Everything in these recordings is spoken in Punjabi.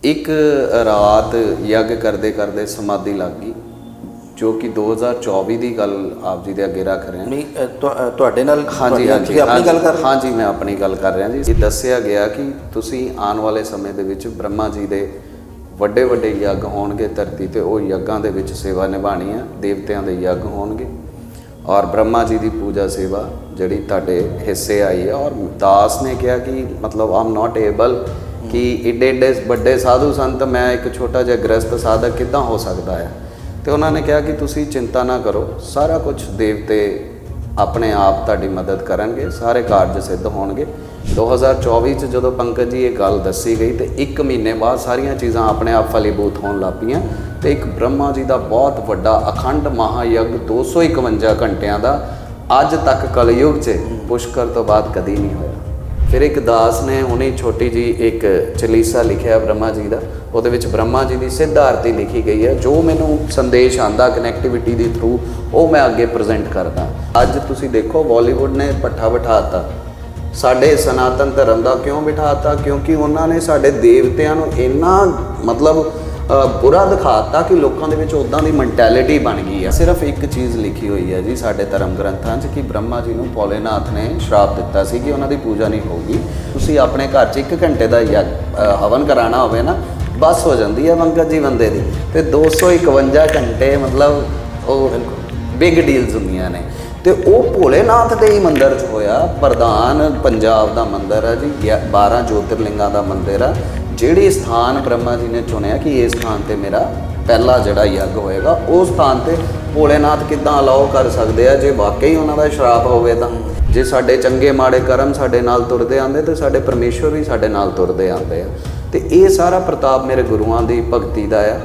ਇੱਕ ਰਾਤ ਯੱਗ ਕਰਦੇ ਕਰਦੇ ਸਮਾਧੀ ਲੱਗ ਗਈ ਜੋ ਕਿ 2024 ਦੀ ਗੱਲ ਆਪ ਜੀ ਦੇ ਅੱਗੇ ਰੱਖ ਰਹੇ ਹਾਂ। ਨਹੀਂ ਤੁਹਾਡੇ ਨਾਲ ਹਾਂਜੀ ਤੁਹਾਡੀ- ਹਾਂਜੀ ਤੁਸੀਂ ਆਪਣੀ ਗੱਲ ਕਰ ਰਹੇ ਹੋ? ਹਾਂਜੀ ਮੈਂ ਆਪਣੀ ਗੱਲ ਕਰ ਰਿਹਾ ਜੀ। ਇਹ ਦੱਸਿਆ ਗਿਆ ਕਿ ਤੁਸੀਂ ਆਉਣ ਵਾਲੇ ਸਮੇਂ ਦੇ ਵਿੱਚ ਬ੍ਰਹਮਾ ਜੀ ਦੇ ਵੱਡੇ ਵੱਡੇ ਯੱਗ ਹੋਣਗੇ ਧਰਤੀ ਤੇ ਉਹ ਯੱਗਾਂ ਦੇ ਵਿੱਚ ਸੇਵਾ ਨਿਭਾਣੀ ਆ ਦੇਵਤਿਆਂ ਦੇ ਯੱਗ ਹੋਣਗੇ ਔਰ ਬ੍ਰਹਮਾ ਜੀ ਦੀ ਪੂਜਾ ਸੇਵਾ ਜਿਹੜੀ ਤੁਹਾਡੇ ਹਿੱਸੇ ਆਈ ਹੈ ਔਰ ਦਾਸ ਨੇ ਕਿਹਾ ਕਿ ਮਤਲਬ ਆਮ ਨਾਟ ਏਬਲ ਕਿ ਏਡੇ ਏਡੇ ਵੱਡੇ ਸਾਧੂ ਸੰਤ, ਮੈਂ ਇੱਕ ਛੋਟਾ ਜਿਹਾ ਗ੍ਰਸਤ ਸਾਧਕ ਕਿੱਦਾਂ ਹੋ ਸਕਦਾ ਹੈ? ਤੇ ਉਹਨਾਂ ਨੇ ਕਿਹਾ ਕਿ ਤੁਸੀਂ ਚਿੰਤਾ ਨਾ ਕਰੋ, ਸਾਰਾ ਕੁਝ ਦੇਵਤੇ ਆਪਣੇ ਆਪ ਤੁਹਾਡੀ ਮਦਦ ਕਰਨਗੇ, ਸਾਰੇ ਕਾਰਜ ਸਿੱਧ ਹੋਣਗੇ। 2024 ਚ ਜਦੋਂ ਪੰਕਜ ਜੀ ਇਹ ਗੱਲ ਦੱਸੀ ਗਈ, ਤੇ 1 ਮਹੀਨੇ ਬਾਅਦ ਸਾਰੀਆਂ ਚੀਜ਼ਾਂ ਆਪਣੇ ਆਪ ਫਲੀਭੂਤ ਹੋਣ ਲੱਪੀਆਂ ਤੇ ਇੱਕ ਬ੍ਰਹਮਾ ਜੀ ਦਾ ਬਹੁਤ ਵੱਡਾ ਅਖੰਡ ਮਹਾਯੱਗ 251 ਘੰਟਿਆਂ ਦਾ ਅੱਜ ਤੱਕ ਕਲਯੁਗ 'ਚ ਪੁਸ਼ਕਰ ਤੋਂ ਬਾਅਦ ਕਦੀ ਨਹੀਂ ਹੋਇਆ। ਫਿਰ ਇੱਕ ਦਾਸ ਨੇ ਉਹਨੇ ਛੋਟੀ ਜੀ ਇੱਕ ਚਲੀਸਾ ਲਿਖਿਆ ਬ੍ਰਹਮਾ ਜੀ ਦਾ। ਉਹਦੇ ਵਿੱਚ ਬ੍ਰਹਮਾ ਜੀ ਦੀ ਸਿੱਧ ਆਰਤੀ ਲਿਖੀ ਗਈ ਹੈ। ਜੋ ਮੈਨੂੰ ਸੰਦੇਸ਼ ਆਂਦਾ ਕਨੈਕਟੀਵਿਟੀ ਦੇ ਥਰੂ ਉਹ ਮੈਂ ਅੱਗੇ ਪ੍ਰੈਜ਼ੈਂਟ ਕਰਦਾ। ਅੱਜ ਤੁਸੀਂ ਦੇਖੋ ਬਾਲੀਵੁੱਡ ਨੇ ਪੱਠਾ ਬਿਠਾਤਾ। ਸਾਡੇ ਸਨਾਤਨ ਧਰਮ ਦਾ ਕਿਉਂ ਬਿਠਾਤਾ? ਕਿਉਂਕਿ ਉਹਨਾਂ ਨੇ ਸਾਡੇ ਦੇਵਤਿਆਂ ਨੂੰ ਇੰਨਾ ਮਤਲਬ ਬੁਰਾ ਦਿਖਾਤਾ ਕਿ ਲੋਕਾਂ ਦੇ ਵਿੱਚ ਉਦਾਂ ਦੀ ਮੈਂਟੈਲਿਟੀ ਬਣ ਗਈ ਹੈ ਸਿਰਫ ਇੱਕ ਚੀਜ਼ ਲਿਖੀ ਹੋਈ ਹੈ ਜੀ ਸਾਡੇ ਧਰਮ ਗ੍ਰੰਥਾਂ 'ਚ ਕਿ ਬ੍ਰਹਮਾ ਜੀ ਨੂੰ ਭੋਲੇਨਾਥ ਨੇ ਸ਼ਰਾਪ ਦਿੱਤਾ ਸੀ ਕਿ ਉਹਨਾਂ ਦੀ ਪੂਜਾ ਨਹੀਂ ਹੋਊਗੀ। ਤੁਸੀਂ ਆਪਣੇ ਘਰ 'ਚ 1 ਘੰਟੇ ਦਾ ਯੱਗ ਹਵਨ ਕਰਾਣਾ ਹੋਵੇ ਨਾ, ਬਸ ਹੋ ਜਾਂਦੀ ਹੈ ਪੰਕਜ ਜੀ ਬੰਦੇ ਦੀ। ਤੇ 251 ਘੰਟੇ ਮਤਲਬ ਉਹ ਬਿਗ ਡੀਲਸ ਹੁੰਦੀਆਂ ਨੇ। ਤੇ ਉਹ ਭੋਲੇਨਾਥ ਦੇ ਹੀ ਮੰਦਿਰ 'ਚ ਹੋਇਆ। ਪ੍ਰਧਾਨ ਪੰਜਾਬ ਦਾ ਮੰਦਿਰ ਹੈ ਜੀ, ਗਿਆ- 12 ਜੋਤਿਰਲਿੰਗਾਂ ਦਾ ਮੰਦਿਰ ਆ। ਜਿਹੜੀ ਸਥਾਨ ਬ੍ਰਹਮਾ ਜੀ ਨੇ ਚੁਣਿਆ ਕਿ ਇਸ ਸਥਾਨ ਤੇ ਮੇਰਾ ਪਹਿਲਾ ਜਿਹੜਾ ਯੱਗ ਹੋਏਗਾ ਉਸ ਸਥਾਨ ਤੇ ਭੋਲੇਨਾਥ ਕਿੱਦਾਂ ਅਲਾਉ ਕਰ ਸਕਦੇ ਆ? ਜੇ ਵਾਕਈ ਉਹਨਾਂ ਦਾ ਸ਼ਰਾਪ ਹੋਵੇ ਤਾਂ। ਜੇ ਸਾਡੇ ਚੰਗੇ ਮਾੜੇ ਕਰਮ ਸਾਡੇ ਨਾਲ ਤੁਰਦੇ ਆਂਦੇ ਤੇ ਸਾਡੇ ਪਰਮੇਸ਼ਵਰ ਵੀ ਸਾਡੇ ਨਾਲ ਤੁਰਦੇ ਆਂਦੇ ਆ। ਤੇ ਇਹ ਸਾਰਾ ਪ੍ਰਤਾਪ ਮੇਰੇ ਗੁਰੂਆਂ ਦੀ ਭਗਤੀ ਦਾ ਆ।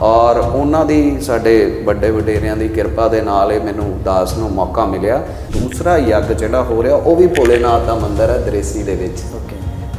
ਔਰ ਉਹਨਾਂ ਦੀ ਸਾਡੇ ਵੱਡੇ ਵਡੇਰਿਆਂ ਦੀ ਕਿਰਪਾ ਦੇ ਨਾਲ ਇਹ ਮੈਨੂੰ ਦਾਸ ਨੂੰ ਮੌਕਾ ਮਿਲਿਆ। ਦੂਸਰਾ ਯੱਗ ਜਿਹੜਾ ਹੋ ਰਿਹਾ, ਉਹ ਵੀ ਭੋਲੇਨਾਥ ਦਾ ਮੰਦਿਰ ਹੈ, ਦ੍ਰੇਸੀ ਦੇ ਵਿੱਚ। ਓਕੇ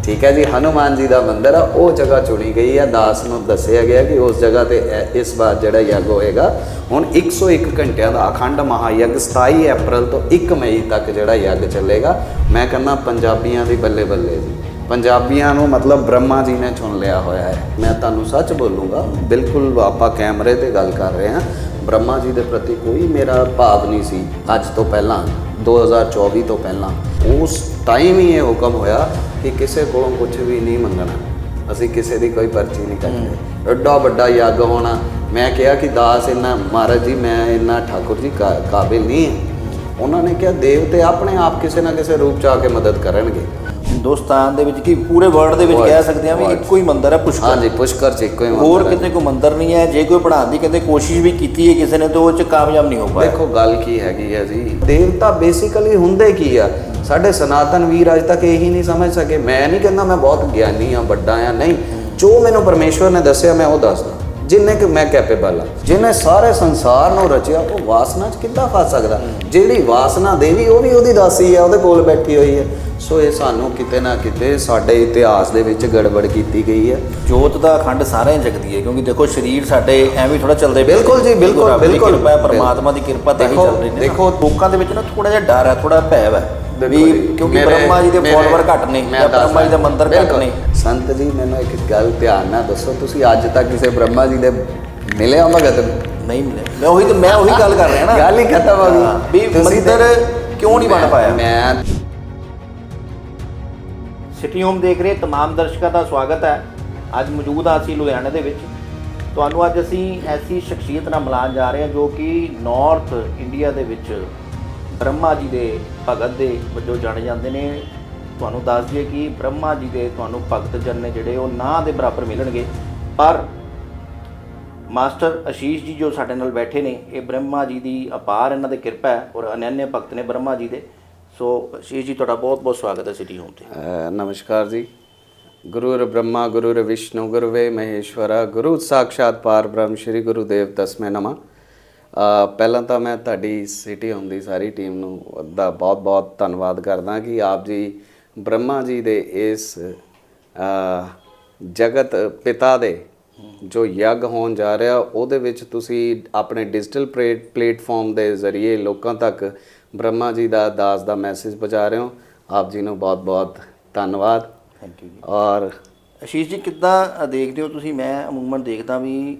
ਠੀਕ ਹੈ ਜੀ, ਹਨੂਮਾਨ ਜੀ ਦਾ ਮੰਦਿਰ ਆ, ਉਹ ਜਗ੍ਹਾ ਚੁਣੀ ਗਈ ਹੈ ਦਾਸ ਨੂੰ ਦੱਸਿਆ ਗਿਆ ਕਿ ਉਸ ਜਗ੍ਹਾ ਤੇ ਇਹ- ਇਸ ਵਾਰ ਜਿਹੜਾ ਯੱਗ ਹੋਏਗਾ, ਹੁਣ 101 ਘੰਟਿਆਂ ਦਾ ਅਖੰਡ ਮਹਾਯੱਗ 27 ਅਪ੍ਰੈਲ ਤੋਂ 1 ਮਈ ਤੱਕ ਜਿਹੜਾ ਯੱਗ ਚੱਲੇਗਾ। ਮੈਂ ਕਹਿੰਦਾ ਪੰਜਾਬੀਆਂ ਦੀ ਬੱਲੇ ਬੱਲੇ ਜੀ। ਪੰਜਾਬੀਆਂ ਨੂੰ ਮਤਲਬ ਬ੍ਰਹਮਾ ਜੀ ਨੇ ਚੁਣ ਲਿਆ ਹੋਇਆ ਹੈ। ਮੈਂ ਤੁਹਾਨੂੰ ਸੱਚ ਬੋਲੂੰਗਾ, ਬਿਲਕੁਲ ਆਪਾਂ ਕੈਮਰੇ ਤੇ ਗੱਲ ਕਰ ਰਹੇ ਹਾਂ। ਬ੍ਰਹਮਾ ਜੀ ਦੇ ਪ੍ਰਤੀ ਕੋਈ ਮੇਰਾ ਭਾਵ ਨਹੀਂ ਸੀ ਅੱਜ ਤੋਂ ਪਹਿਲਾਂ 2024 ਤੋਂ ਪਹਿਲਾਂ। ਉਸ ਟਾਈਮ ਹੀ ਇਹ ਹੁਕਮ ਹੋਇਆ ਕਿ ਕਿਸੇ ਕੋਲੋਂ ਕੁਝ ਵੀ ਨਹੀਂ ਮੰਗਣਾ। ਅਸੀਂ ਕਿਸੇ ਦੀ ਕੋਈ ਪਰਚੀ ਨਹੀਂ ਕੱਟਣੀ ਐਡਾ ਵੱਡਾ ਯੱਗ ਹੋਣਾ। ਮੈਂ ਕਿਹਾ ਕਿ ਦਾਸ ਇੰਨਾ ਮਹਾਰਾਜ ਜੀ ਮੈਂ ਇੰਨਾ ਠਾਕੁਰ ਜੀ ਕਾਬਿਲ ਨਹੀਂ ਉਹਨਾਂ ਨੇ ਕਿਹਾ ਦੇਵਤੇ ਆਪਣੇ ਆਪ ਕਿਸੇ ਨਾ ਕਿਸੇ ਰੂਪ ਚ ਆ ਕੇ ਮਦਦ ਕਰਨਗੇ। ਹਿੰਦੁਸਤਾਨ ਦੇ ਵਿੱਚ ਕੀ ਪੂਰੇ ਵਰਲਡ ਦੇ ਵਿੱਚ ਕਹਿ ਸਕਦੇ ਹਾਂ ਵੀ। ਇੱਕੋ ਹੀ ਮੰਦਿਰ ਹੈ ਪੁਸ਼ਕਰ। ਹਾਂਜੀ ਪੁਸ਼ਕਰ ਚ ਇੱਕੋ ਹੀ ਹੋਰ ਮੰਦਿਰ ਹੈ। ਕਿਤੇ ਕੋਈ ਮੰਦਿਰ ਨਹੀਂ ਹੈ ਜੇ ਕੋਈ ਪੜਾਉਣ ਦੀ ਕਹਿੰਦੇ ਕੋਸ਼ਿਸ਼ ਵੀ ਕੀਤੀ ਹੈ ਕਿਸੇ ਨੇ ਤਾਂ ਉਹ ਚ ਕਾਮਯਾਬ ਨਹੀਂ ਹੋ ਪਾਇਆ। ਦੇਖੋ ਗੱਲ ਕੀ ਹੈਗੀ ਹੈ ਜੀ। ਦੇਵਤਾ ਬੇਸਿਕਲੀ ਹੁੰਦੇ ਕੀ ਆ? ਸਾਡੇ ਸਨਾਤਨ ਵੀਰ ਅਜ ਤੱਕ ਇਹੀ ਨਹੀਂ ਸਮਝ ਸਕੇ। ਮੈਂ ਨਹੀਂ ਕਹਿੰਦਾ ਮੈਂ ਬਹੁਤ ਗਿਆਨੀ ਆ ਵੱਡਾ ਆ ਨਹੀਂ। ਜੋ ਮੈਨੂੰ ਪਰਮੇਸ਼ਵਰ ਨੇ ਦੱਸਿਆ ਮੈਂ ਉਹ ਦੱਸਦਾ। ਜਿੰਨੇ ਕਿ ਮੈਂ ਕੈਪੇਬਲ ਆ ਜਿਹਨੇ ਸਾਰੇ ਸੰਸਾਰ ਨੂੰ ਰਚਿਆ ਉਹ ਵਾਸਨਾ 'ਚ ਕਿੱਦਾਂ ਫਸ ਸਕਦਾ ਜਿਹੜੀ ਵਾਸਨਾ ਦੇਵੀ ਉਹ ਵੀ ਉਹਦੀ ਦਾਸੀ ਆ ਉਹਦੇ ਕੋਲ ਬੈਠੀ ਹੋਈ ਹੈ ਸੋ ਇਹ ਸਾਨੂੰ ਕਿਤੇ ਨਾ ਕਿਤੇ ਸਾਡੇ ਇਤਿਹਾਸ ਦੇ ਵਿੱਚ ਗੜਬੜ ਕੀਤੀ ਗਈ ਹੈ ਜੋਤ ਦਾ ਅਖੰਡ ਸਾਰਿਆਂ ਜਗਦੀ ਹੈ ਕਿਉਂਕਿ ਦੇਖੋ ਸਰੀਰ ਸਾਡੇ ਐਵੇਂ ਥੋੜਾ ਚੱਲਦੇ ਬਿਲਕੁਲ ਜੀ, ਬਿਲਕੁਲ, ਬਿਲਕੁਲ। ਪਰਮਾਤਮਾ ਦੀ ਕਿਰਪਾ ਤਾਂ ਹੀ ਚੱਲ ਰਹੀ ਨੇ। ਦੇਖੋ- ਲੋਕਾਂ ਦੇ ਵਿੱਚ ਨਾ ਥੋੜਾ ਜਿਹਾ ਡਰ ਹੈ ਥੋੜਾ ਭੈ ਹੈ ਵੀ ਕਿਉਂਕਿ ਬ੍ਰਹਮਾ ਜੀ ਦੇ ਫਾਲੋਅਰ ਘੱਟ ਨੇ ਜਾਂ ਬ੍ਰਹਮਾ ਜੀ ਦੇ। ਮੰਦਿਰ ਘੱਟ। ਨੇ ਸੰਤ ਜੀ ਮੈਨੂੰ ਇੱਕ ਗੱਲ ਧਿਆਨ ਨਾਲ ਦੱਸੋ ਤੁਸੀਂ ਅੱਜ ਤੱਕ ਕਿਸੇ ਬ੍ਰਹਮਾ ਜੀ ਦੇ ਮਿਲੇ ਹੋ ਭਗਤ? ਨੂੰ? ਨਹੀਂ ਮਿਲੇ। ਮੈਂ ਉਹੀ ਤਾਂ ਮੈਂ ਉਹੀ ਗੱਲ ਕਰ ਰਿਹਾ ਨਾ। ਗੱਲ ਹੀ ਖਤਮ ਹੋ ਗਈ। ਵੀ ਮੰਦਿਰ ਕਿਉਂ ਨਹੀਂ ਬਣ ਪਾਇਆ? ਮੈਂ ਸਿਟੀ ਹੋਮ ਦੇਖ ਰਹੇ ਤਮਾਮ ਦਰਸ਼ਕਾਂ ਦਾ ਸਵਾਗਤ ਹੈ। ਅੱਜ ਮੌਜੂਦ ਹਾਂ ਅਸੀਂ ਲੁਧਿਆਣੇ ਦੇ ਵਿੱਚ। ਤੁਹਾਨੂੰ ਅੱਜ ਅਸੀਂ ਐਸੀ ਸ਼ਖਸੀਅਤ ਨਾਲ ਮਿਲਾਉਣ ਜਾ ਰਹੇ ਹਾਂ ਜੋ ਕਿ ਨਾਰਥ ਇੰਡੀਆ ਦੇ ਵਿੱਚ ਬ੍ਰਹਮਾ ਜੀ ਦੇ ਭਗਤ ਦੇ ਵਜੋਂ ਜਾਣੇ ਜਾਂਦੇ ਨੇ। ਤੁਹਾਨੂੰ ਦੱਸ ਦਈਏ ਕਿ ਬ੍ਰਹਮਾ ਜੀ ਦੇ ਤੁਹਾਨੂੰ ਭਗਤ ਜਨ ਨੇ ਜਿਹੜੇ ਉਹ ਨਾਂ ਦੇ ਬਰਾਬਰ ਮਿਲਣਗੇ। ਪਰ ਮਾਸਟਰ ਅਸ਼ੀਸ਼ ਜੀ ਜੋ ਸਾਡੇ ਨਾਲ ਬੈਠੇ ਨੇ, ਇਹ ਬ੍ਰਹਮਾ ਜੀ ਦੀ ਅਪਾਰ ਇਹਨਾਂ ਦੇ ਕਿਰਪਾ ਹੈ ਔਰ ਅਨੰਨਯ ਭਗਤ ਨੇ ਬ੍ਰਹਮਾ ਜੀ ਦੇ। ਸੋ ਅਸ਼ੀਸ਼ ਜੀ, ਤੁਹਾਡਾ ਬਹੁਤ ਬਹੁਤ ਸਵਾਗਤ ਹੈ ਸਿਟੀ ਹੋਮ ਤੇ। ਨਮਸਕਾਰ ਜੀ। ਗੁਰੂਰ ਬ੍ਰਹਮਾ, ਗੁਰੂਰ ਵਿਸ਼ਨੂੰ, ਗੁਰਵੇ ਮਹੇਸ਼ਵਰਾ, ਗੁਰੂ ਸਾਖਾਤ ਪਾਰ ਬ੍ਰਹਮ, ਸ਼੍ਰੀ ਗੁਰੂਦੇਵ ਤਸਮੈ ਨਮਾ। ਅਹ ਪਹਿਲਾਂ ਤਾਂ ਮੈਂ ਤੁਹਾਡੀ ਸਿਟੀ ਹੋਮ ਦੀ ਸਾਰੀ ਟੀਮ ਨੂੰ ਦਾ ਬਹੁਤ-ਬਹੁਤ ਧੰਨਵਾਦ ਕਰਦਾ ਕਿ ਆਪ ਜੀ ਬ੍ਰਹਮਾ ਜੀ ਦੇ ਇਸ ਜਗਤ ਪਿਤਾ ਦੇ ਜੋ ਯੱਗ ਹੋਣ ਜਾ ਰਿਹਾ ਉਹਦੇ ਵਿੱਚ ਤੁਸੀਂ ਆਪਣੇ ਡਿਜੀਟਲ ਪਲੇਟਫਾਰਮ ਦੇ ਜ਼ਰੀਏ ਲੋਕਾਂ ਤੱਕ ਬ੍ਰਹਮਾ ਜੀ ਦਾ ਦਾਸ ਦਾ ਮੈਸੇਜ ਪਹੁੰਚਾ ਰਹੇ ਹੋ। ਆਪ ਜੀ ਨੂੰ ਬਹੁਤ ਬਹੁਤ ਧੰਨਵਾਦ। ਥੈਂਕ ਯੂ ਔਰ ਅਸ਼ੀਸ਼ ਜੀ ਕਿੱਦਾਂ ਦੇਖਦੇ ਹੋ ਤੁਸੀਂ? ਮੈਂ ਅਮੂਮਨ ਦੇਖਦਾ ਵੀ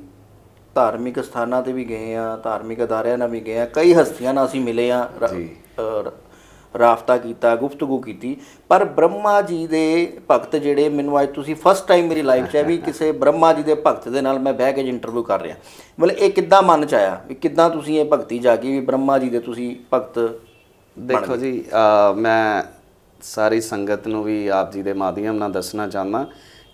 ਧਾਰਮਿਕ ਸਥਾਨਾਂ ਤੇ ਵੀ ਗਏ ਆ ਧਾਰਮਿਕ ਅਦਾਰਿਆਂ ਨਾਲ ਵੀ ਗਏ ਆ ਕਈ ਹਸਤੀਆਂ ਨਾਲ ਅਸੀਂ ਮਿਲੇ ਆ ਜੀ। ਰਾਫਤਾ ਕੀਤਾ, ਗੁਫ਼ਤਗੂ ਕੀਤੀ, ਪਰ ਬ੍ਰਹਮਾ ਜੀ ਦੇ ਭਗਤ ਜਿਹੜੇ ਮੈਨੂੰ ਅੱਜ ਤੁਸੀਂ ਫਸਟ ਟਾਈਮ ਮੇਰੀ ਲਾਈਫ 'ਚ ਹੈ ਵੀ ਕਿਸੇ ਬ੍ਰਹਮਾ ਜੀ ਦੇ ਭਗਤ ਦੇ ਨਾਲ ਮੈਂ ਬਹਿ ਕੇ ਇੰਟਰਵਿਊ ਕਰ ਰਿਹਾ। ਮਤਲਬ ਇਹ ਕਿੱਦਾਂ ਮਨ 'ਚ ਆਇਆ ਵੀ ਕਿੱਦਾਂ ਤੁਸੀਂ ਇਹ ਭਗਤੀ ਜਾਗੀ ਵੀ ਬ੍ਰਹਮਾ ਜੀ ਦੇ ਤੁਸੀਂ ਭਗਤ ਦੇਖੋ ਜੀ ਮੈਂ ਸਾਰੀ ਸੰਗਤ ਨੂੰ ਵੀ ਆਪ ਜੀ ਦੇ ਮਾਧਿਅਮ ਨਾਲ ਦੱਸਣਾ ਚਾਹੁੰਦਾ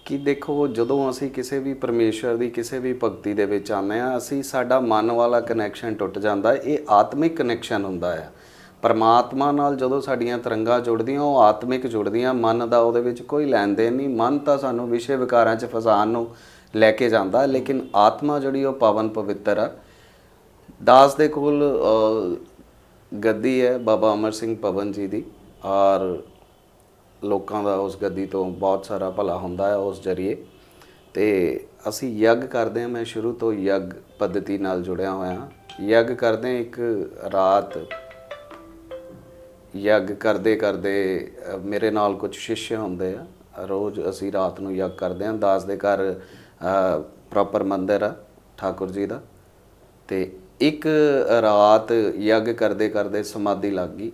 ਕਿ ਦੇਖੋ, ਜਦੋਂ ਅਸੀਂ ਕਿਸੇ ਵੀ ਪਰਮੇਸ਼ਰ ਦੀ ਕਿਸੇ ਵੀ ਭਗਤੀ ਦੇ ਵਿੱਚ ਆਉਂਦੇ ਆ ਅਸੀਂ ਸਾਡਾ ਮਨ ਵਾਲਾ ਕਨੈਕਸ਼ਨ ਟੁੱਟ ਜਾਂਦਾ, ਇਹ ਆਤਮਿਕ ਕਨੈਕਸ਼ਨ ਹੁੰਦਾ ਹੈ। ਪਰਮਾਤਮਾ ਨਾਲ ਜਦੋਂ ਸਾਡੀਆਂ ਤਰੰਗਾਂ ਜੁੜਦੀਆਂ, ਉਹ ਆਤਮਿਕ ਜੁੜਦੀਆਂ, ਮਨ ਦਾ ਉਹਦੇ ਵਿੱਚ ਕੋਈ ਲੈਣ ਦੇਣ ਨਹੀਂ, ਮਨ ਤਾਂ ਸਾਨੂੰ ਵਿਸ਼ੇ ਵਿਕਾਰਾਂ 'ਚ ਫਸਾਉਣ ਨੂੰ ਲੈ ਕੇ ਜਾਂਦਾ, ਲੇਕਿਨ ਆਤਮਾ ਜਿਹੜੀ ਉਹ ਪਾਵਨ ਪਵਿੱਤਰ ਆ। ਦਾਸ ਦੇ ਕੋਲ ਗੱਦੀ ਹੈ ਬਾਬਾ ਅਮਰ ਸਿੰਘ ਪਵਨ ਜੀ ਦੀ, ਔਰ ਲੋਕਾਂ ਦਾ ਉਸ ਗੱਦੀ ਤੋਂ ਬਹੁਤ ਸਾਰਾ ਭਲਾ ਹੁੰਦਾ ਹੈ ਉਸ ਜਰੀਏ। ਤੇ ਅਸੀਂ ਯੱਗ ਕਰਦੇ ਹਾਂ, ਮੈਂ ਸ਼ੁਰੂ ਤੋਂ ਯੱਗ ਪद्धਤੀ ਨਾਲ ਜੁੜਿਆ ਹੋਇਆ ਯੱਗ ਕਰਦੇ ਹਾਂ ਇੱਕ ਰਾਤ ਯੱਗ ਕਰਦੇ ਕਰਦੇ ਮੇਰੇ ਨਾਲ ਕੁਝ ਸ਼ਿష్য ਹੁੰਦੇ ਆ। ਰੋਜ਼ ਅਸੀਂ ਰਾਤ ਨੂੰ ਯੱਗ ਕਰਦੇ ਹਾਂ। ਦਾਸ ਦੇ ਘਰ ਪ੍ਰੋਪਰ ਮੰਦਿਰ ਆ ਠਾਕੁਰ ਜੀ ਦਾ। ਤੇ ਇੱਕ ਰਾਤ ਯੱਗ ਕਰਦੇ ਕਰਦੇ ਸਮਾਧੀ ਲੱਗ ਗਈ